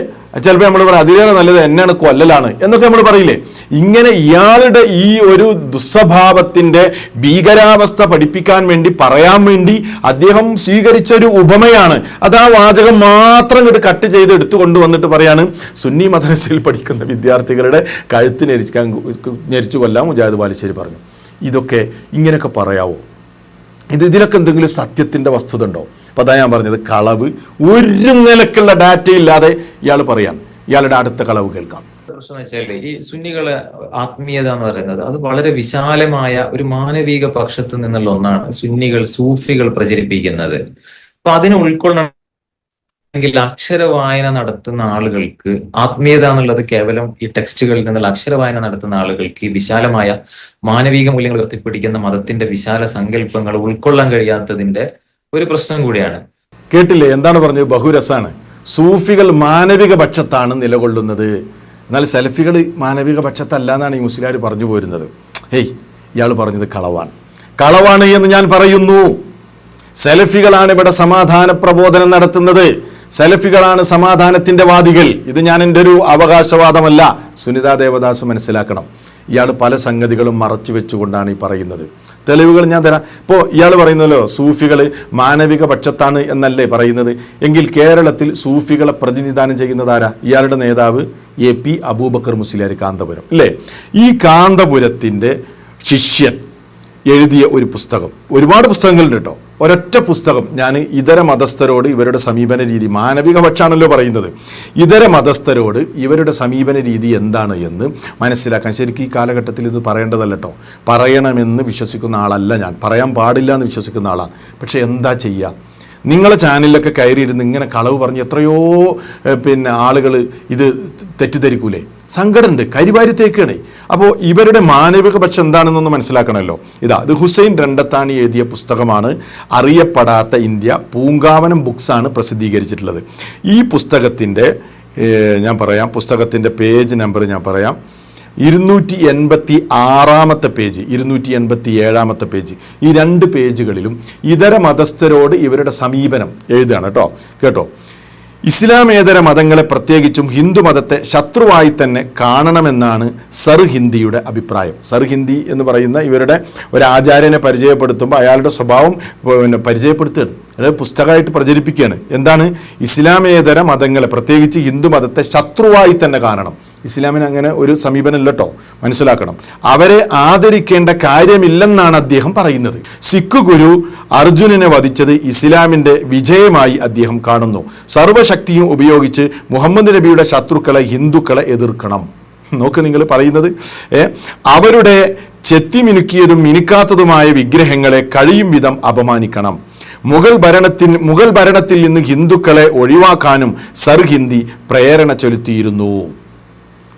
ചിലപ്പോൾ നമ്മൾ പറയാം അതിലേറെ നല്ലത് എന്നാണ് കൊല്ലലാണ്. എന്നൊക്കെ നമ്മൾ പറയില്ലേ? ഇങ്ങനെ ഇയാളുടെ ഈ ഒരു ദുസ്വഭാവത്തിന്റെ ഭീകരാവസ്ഥ പഠിപ്പിക്കാൻ വേണ്ടി പറയാൻ വേണ്ടി അദ്ദേഹം സ്വീകരിച്ച ഒരു ഉപമയാണ്. അത് ആ വാചകം മാത്രം ഇങ്ങോട്ട് കട്ട് ചെയ്ത് എടുത്തു കൊണ്ടുവന്നിട്ട് പറയാണ് സുന്നി മദ്രസയിൽ പഠിക്കുന്ന വിദ്യാർത്ഥികളുടെ കഴുത്ത് ഞെരിക്കാൻ ഞെരിച്ചു കൊല്ലാം മുജാഹിദ് ബാലിശ്ശേരി പറഞ്ഞു. ഇതൊക്കെ ഇങ്ങനെയൊക്കെ പറയാവോ? ഇത് ഇതിലൊക്കെ എന്തെങ്കിലും സത്യത്തിന്റെ വസ്തുത ഉണ്ടോ? അപ്പോൾ അതാ ഞാൻ പറഞ്ഞത് കളവ്. ഒരു നിലക്കുള്ള ഡാറ്റ ഇല്ലാതെ ഇയാൾ പറയാണ്. ഇയാളുടെ അടുത്ത കളവ് കേൾക്കാം. പ്രശ്നം വെച്ചാൽ ഈ സുന്നികളെ ആത്മീയത എന്ന് പറയുന്നത് അത് വളരെ വിശാലമായ ഒരു മാനവിക പക്ഷത്ത് നിന്നുള്ള ഒന്നാണ് സുന്നികൾ സൂഫികൾ പ്രചരിപ്പിക്കുന്നത്. അപ്പൊ അതിനെ ഉൾക്കൊള്ളണമെങ്കിൽ അക്ഷര വായന നടത്തുന്ന ആളുകൾക്ക് ആത്മീയത എന്നുള്ളത് കേവലം ഈ ടെക്സ്റ്റുകളിൽ നിന്നുള്ള അക്ഷര വായന നടത്തുന്ന ആളുകൾക്ക് ഈ വിശാലമായ മാനവീക മൂല്യങ്ങൾ ഉയർത്തിപ്പിടിക്കുന്ന മതത്തിന്റെ വിശാല സങ്കല്പങ്ങൾ ഉൾക്കൊള്ളാൻ കഴിയാത്തതിന്റെ ഒരു പ്രശ്നം കൂടിയാണ്. കേട്ടില്ലേ? എന്താണ് പറഞ്ഞത്? ബഹുരസാണ്. സൂഫികൾ മാനവിക പക്ഷത്താണ് നിലകൊള്ളുന്നത്. എന്നാൽ സെൽഫികൾ മാനവിക പക്ഷത്തല്ല എന്നാണ് ഈ മുസ്ലിം പറഞ്ഞു പോരുന്നത്. ഹേയ് ഇയാൾ പറഞ്ഞത് കളവാണ്. കളവാണ് എന്ന് ഞാൻ പറയുന്നു. സെൽഫികളാണ് ഇവിടെ സമാധാന പ്രബോധനം നടത്തുന്നത്. സെലഫികളാണ് സമാധാനത്തിന്റെ വാദികൾ. ഇത് ഞാൻ എന്റെ ഒരു അവകാശവാദമല്ല. സുനിതാ ദേവദാസ് മനസ്സിലാക്കണം. ഇയാൾ പല സംഗതികളും മറച്ചു വെച്ചുകൊണ്ടാണ് ഈ പറയുന്നത്. തെളിവുകൾ ഞാൻ തരാം. ഇപ്പോൾ ഇയാൾ പറയുന്നല്ലോ സൂഫികൾ മാനവിക പക്ഷത്താണ് എന്നല്ലേ പറയുന്നത്. എങ്കിൽ കേരളത്തിൽ സൂഫികളെ പ്രതിനിധാനം ചെയ്യുന്നതാരാ ഇയാളുടെ നേതാവ് എ പി അബൂബക്കർ മുസ്ലിയാർ കാന്തപുരം. അല്ലേ? ഈ കാന്തപുരത്തിന്റെ ശിഷ്യൻ എഴുതിയ ഒരു പുസ്തകം. ഒരുപാട് പുസ്തകങ്ങളുണ്ട് കേട്ടോ. ഒരൊറ്റ പുസ്തകം ഞാൻ ഇതര മതസ്ഥരോട് ഇവരുടെ സമീപന രീതി മാനവിക പക്ഷാണല്ലോ പറയുന്നത്. ഇതര മതസ്ഥരോട് ഇവരുടെ സമീപന രീതി എന്താണ് എന്ന് മനസ്സിലാക്കാൻ ശരിക്കും ഈ കാലഘട്ടത്തിൽ ഇത് പറയേണ്ടതല്ല കേട്ടോ പറയണമെന്ന് വിശ്വസിക്കുന്ന ആളല്ല ഞാൻ. പറയാൻ പാടില്ല എന്ന് വിശ്വസിക്കുന്ന ആളാണ്. പക്ഷേ എന്താ ചെയ്യുക നിങ്ങളെ ചാനലിലൊക്കെ കയറിയിരുന്ന് ഇങ്ങനെ കളവ് പറഞ്ഞ് എത്രയോ പിന്നെ ആളുകൾ ഇത് തെറ്റിദ്ധരിക്കൂലേ? സങ്കടമുണ്ട് കരിവാരി തേക്കുകയാണ് അപ്പോൾ ഇവരുടെ മാനവിക പക്ഷം എന്താണെന്നൊന്ന് മനസ്സിലാക്കണമല്ലോ. ഇതാ ഇത് ഹുസൈൻ രണ്ടത്താണി എഴുതിയ പുസ്തകമാണ്. അറിയപ്പെടാത്ത ഇന്ത്യ പൂങ്കാവനം ബുക്സാണ് പ്രസിദ്ധീകരിച്ചിട്ടുള്ളത്. ഈ പുസ്തകത്തിന്റെ ഞാൻ പറയാം പുസ്തകത്തിന്റെ പേജ് നമ്പർ ഞാൻ പറയാം. ഇരുന്നൂറ്റി എൺപത്തി ആറാമത്തെ പേജ് ഇരുന്നൂറ്റി എൺപത്തി ഏഴാമത്തെ പേജ്. ഈ രണ്ട് പേജുകളിലും ഇതര മതസ്ഥരോട് ഇവരുടെ സമീപനം എഴുതുകയാണ് കേട്ടോ. കേട്ടോ? ഇസ്ലാമേതര മതങ്ങളെ പ്രത്യേകിച്ചും ഹിന്ദു മതത്തെ ശത്രുവായി തന്നെ കാണണമെന്നാണ് സർ ഹിന്ദിയുടെ അഭിപ്രായം. സർ ഹിന്ദി എന്ന് പറയുന്ന ഇവരുടെ ഒരു ആചാര്യനെ പരിചയപ്പെടുത്തുമ്പോൾ അയാളുടെ സ്വഭാവം പിന്നെ പരിചയപ്പെടുത്തുകയാണ്. അതായത് പുസ്തകമായിട്ട് പ്രചരിപ്പിക്കുകയാണ്. എന്താണ്? ഇസ്ലാമേതര മതങ്ങളെ പ്രത്യേകിച്ച് ഹിന്ദു മതത്തെ ശത്രുവായി തന്നെ കാണണം. ഇസ്ലാമിന് അങ്ങനെ ഒരു സമീപനമില്ലട്ടോ. മനസ്സിലാക്കണം. അവരെ ആദരിക്കേണ്ട കാര്യമില്ലെന്നാണ് അദ്ദേഹം പറയുന്നത്. സിഖ് ഗുരു അർജുനനെ വധിച്ചത് ഇസ്ലാമിന്റെ വിജയമായി അദ്ദേഹം കാണുന്നു. സർവശക്തിയും ഉപയോഗിച്ച് മുഹമ്മദ് നബിയുടെ ശത്രുക്കളെ ഹിന്ദുക്കളെ എതിർക്കണം. നോക്ക് നിങ്ങൾ പറയുന്നത്. അവരുടെ ചെത്തി മിനുക്കിയതും മിനുക്കാത്തതുമായ വിഗ്രഹങ്ങളെ കഴിയും വിധം അപമാനിക്കണം. മുഗൾ ഭരണത്തിൽ മുഗൾ ഭരണത്തിൽ നിന്ന് ഹിന്ദുക്കളെ ഒഴിവാക്കാനും സർ ഹിന്ദി പ്രേരണ ചെലുത്തിയിരുന്നു.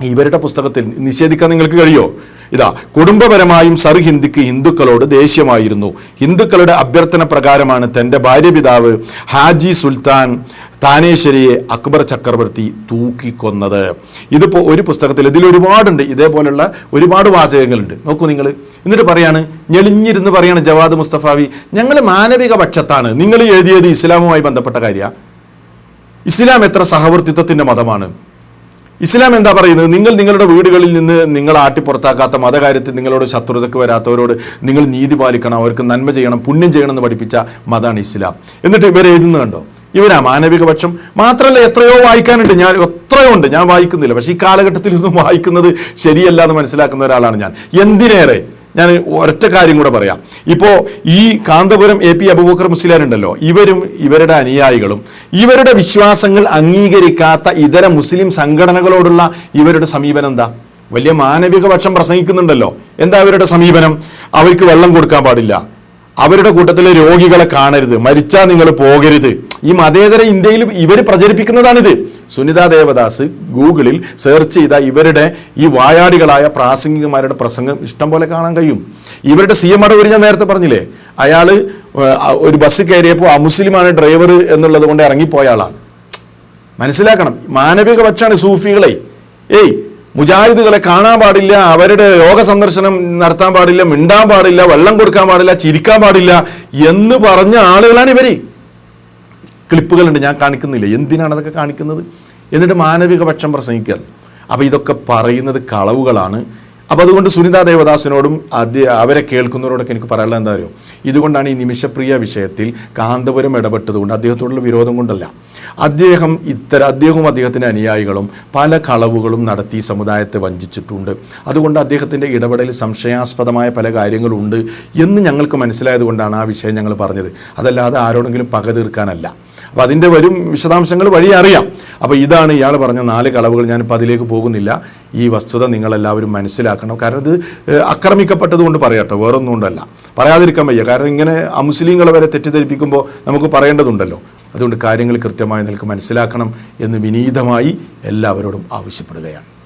ഇവരുടെ പുസ്തകത്തിൽ നിഷേധിക്കാൻ നിങ്ങൾക്ക് കഴിയോ? ഇതാ കുടുംബപരമായും സർ ഹിന്ദിക്ക് ഹിന്ദുക്കളോട് ദേഷ്യമായിരുന്നു. ഹിന്ദുക്കളുടെ അഭ്യർത്ഥന പ്രകാരമാണ് തന്റെ ഭാര്യപിതാവ് ഹാജി സുൽത്താൻ താനേശ്വരിയെ അക്ബർ ചക്രവർത്തി തൂക്കിക്കൊന്നത്. ഇതിപ്പോൾ ഒരു പുസ്തകത്തിൽ ഇതിൽ ഒരുപാടുണ്ട്. ഇതേപോലുള്ള ഒരുപാട് വാചകങ്ങളുണ്ട്. നോക്കൂ നിങ്ങൾ എന്നിട്ട് പറയാണ് ഞെളിഞ്ഞിരുന്ന് പറയാണ് ജവാദ് മുസ്തഫാവി ഞങ്ങൾ മാനവിക പക്ഷത്താണ് നിങ്ങൾ എഴുതിയത് ഇസ്ലാമുമായി ബന്ധപ്പെട്ട കാര്യമാണ് ഇസ്ലാം എത്ര സഹവർത്തിത്വത്തിന്റെ മതമാണ്. ഇസ്ലാം എന്താ പറയുന്നത്? നിങ്ങൾ നിങ്ങളുടെ വീടുകളിൽ നിന്ന് നിങ്ങൾ ആട്ടി പുറത്താക്കാത്ത മതകാര്യത്തിൽ നിങ്ങളോട് ശത്രുതയ്ക്ക് വരാത്തവരോട് നിങ്ങൾ നീതി പാലിക്കണം അവർക്ക് നന്മ ചെയ്യണം പുണ്യം ചെയ്യണം എന്ന് പഠിപ്പിച്ച മതമാണ് ഇസ്ലാം. എന്നിട്ട് ഇവർ എഴുതുന്നത് കണ്ടോ? ഇവരാ മാനവിക പക്ഷം മാത്രമല്ല എത്രയോ വായിക്കാനുണ്ട്. ഞാൻ എത്രയോ ഉണ്ട്. ഞാൻ വായിക്കുന്നില്ല. പക്ഷേ ഈ കാലഘട്ടത്തിൽ ഇതൊന്നും വായിക്കുന്നത് ശരിയല്ല എന്ന് മനസ്സിലാക്കുന്ന ഒരാളാണ് ഞാൻ. എന്തിനേറെ? ഞാൻ ഒരൊറ്റ കാര്യം കൂടെ പറയാം. ഇപ്പോൾ ഈ കാന്തപുരം എ പി അബൂബക്കർ മുസ്ലിയാരുണ്ടല്ലോ ഇവരും ഇവരുടെ അനുയായികളും ഇവരുടെ വിശ്വാസങ്ങൾ അംഗീകരിക്കാത്ത ഇതര മുസ്ലിം സംഘടനകളോടുള്ള ഇവരുടെ സമീപനം എന്താ? വലിയ മാനവിക പക്ഷം പ്രസംഗിക്കുന്നുണ്ടല്ലോ. എന്താ അവരുടെ സമീപനം? അവർക്ക് വെള്ളം കൊടുക്കാൻ പാടില്ല. അവരുടെ കൂട്ടത്തിലെ രോഗികളെ കാണരുത്. മരിച്ചാൽ നിങ്ങൾ പോകരുത്. ഈ മതേതര ഇന്ത്യയിൽ ഇവർ പ്രചരിപ്പിക്കുന്നതാണിത്. സുനിത ദേവദാസ് ഗൂഗിളിൽ സെർച്ച് ചെയ്ത ഇവരുടെ ഈ വായാടികളായ പ്രാസംഗികമാരുടെ പ്രസംഗം ഇഷ്ടം പോലെ കാണാൻ കഴിയും. ഇവരുടെ സി എം അടവ് ഞാൻ നേരത്തെ പറഞ്ഞില്ലേ? അയാൾ ഒരു ബസ് കയറിയപ്പോൾ അമുസ്ലിമാണ് ഡ്രൈവർ എന്നുള്ളത് കൊണ്ട് ഇറങ്ങിപ്പോയ ആളാണ്. മനസ്സിലാക്കണം. മാനവിക പക്ഷാണ് സൂഫികളെ. ഏയ് മുജാഹിദുകളെ കാണാൻ പാടില്ല അവരുടെ യോഗ സന്ദർശനം നടത്താൻ പാടില്ല മിണ്ടാൻ പാടില്ല വെള്ളം കൊടുക്കാൻ പാടില്ല ചിരിക്കാൻ പാടില്ല എന്ന് പറഞ്ഞ ആളുകളാണ് ഇവർ ക്ലിപ്പുകളുണ്ട് ഞാൻ കാണിക്കുന്നില്ല. എന്തിനാണ് അതൊക്കെ കാണിക്കുന്നത്? എന്നിട്ട് മാനവിക പക്ഷം പ്രസംഗിക്കുക അപ്പോൾ ഇതൊക്കെ പറയുന്നത് കളവുകളാണ്. അപ്പോൾ അതുകൊണ്ട് സുനിത ദേവദാസിനോടും അദ്ദേ അവരെ കേൾക്കുന്നവരോടൊക്കെ എനിക്ക് പറയാനുള്ള എന്താ അറിയോ? ഇതുകൊണ്ടാണ് ഈ നിമിഷപ്രിയ വിഷയത്തിൽ കാന്തപുരം ഇടപെട്ടതുകൊണ്ട് അദ്ദേഹത്തോടുള്ള വിരോധം കൊണ്ടല്ല. അദ്ദേഹം ഇത്തരം അദ്ദേഹവും അദ്ദേഹത്തിന്റെ അനുയായികളും പല കളവുകളും നടത്തി സമുദായത്തെ വഞ്ചിച്ചിട്ടുണ്ട്. അതുകൊണ്ട് അദ്ദേഹത്തിന്റെ ഇടപെടലിൽ സംശയാസ്പദമായ പല കാര്യങ്ങളുണ്ട് എന്ന് ഞങ്ങൾക്ക് മനസ്സിലായതുകൊണ്ടാണ് ആ വിഷയം ഞങ്ങൾ പറഞ്ഞത്. അതല്ലാതെ ആരോടെങ്കിലും പക തീർക്കാനല്ല. അപ്പോൾ അതിന്റെ വരും വിശദാംശങ്ങൾ വഴി അറിയാം. അപ്പോൾ ഇതാണ് ഇയാൾ പറഞ്ഞ നാല് കളവുകൾ. ഞാനിപ്പോൾ അതിലേക്ക് പോകുന്നില്ല. ഈ വസ്തുത നിങ്ങളെല്ലാവരും മനസ്സിലാക്കണം കാരണം ഇത് ഏഹ്, ആക്രമിക്കപ്പെട്ടതുകൊണ്ട് പറയാട്ടോ വേറൊന്നും കൊണ്ടല്ല. പറയാതിരിക്കാൻ വയ്യ. കാരണം ഇങ്ങനെ അമുസ്ലിങ്ങളെ വരെ തെറ്റിദ്ധരിപ്പിക്കുമ്പോൾ നമുക്ക് പറയേണ്ടതുണ്ടല്ലോ. അതുകൊണ്ട് കാര്യങ്ങൾ കൃത്യമായി നിങ്ങൾക്ക് മനസ്സിലാക്കണം എന്ന് വിനീതമായി എല്ലാവരോടും ആവശ്യപ്പെടുകയാണ്.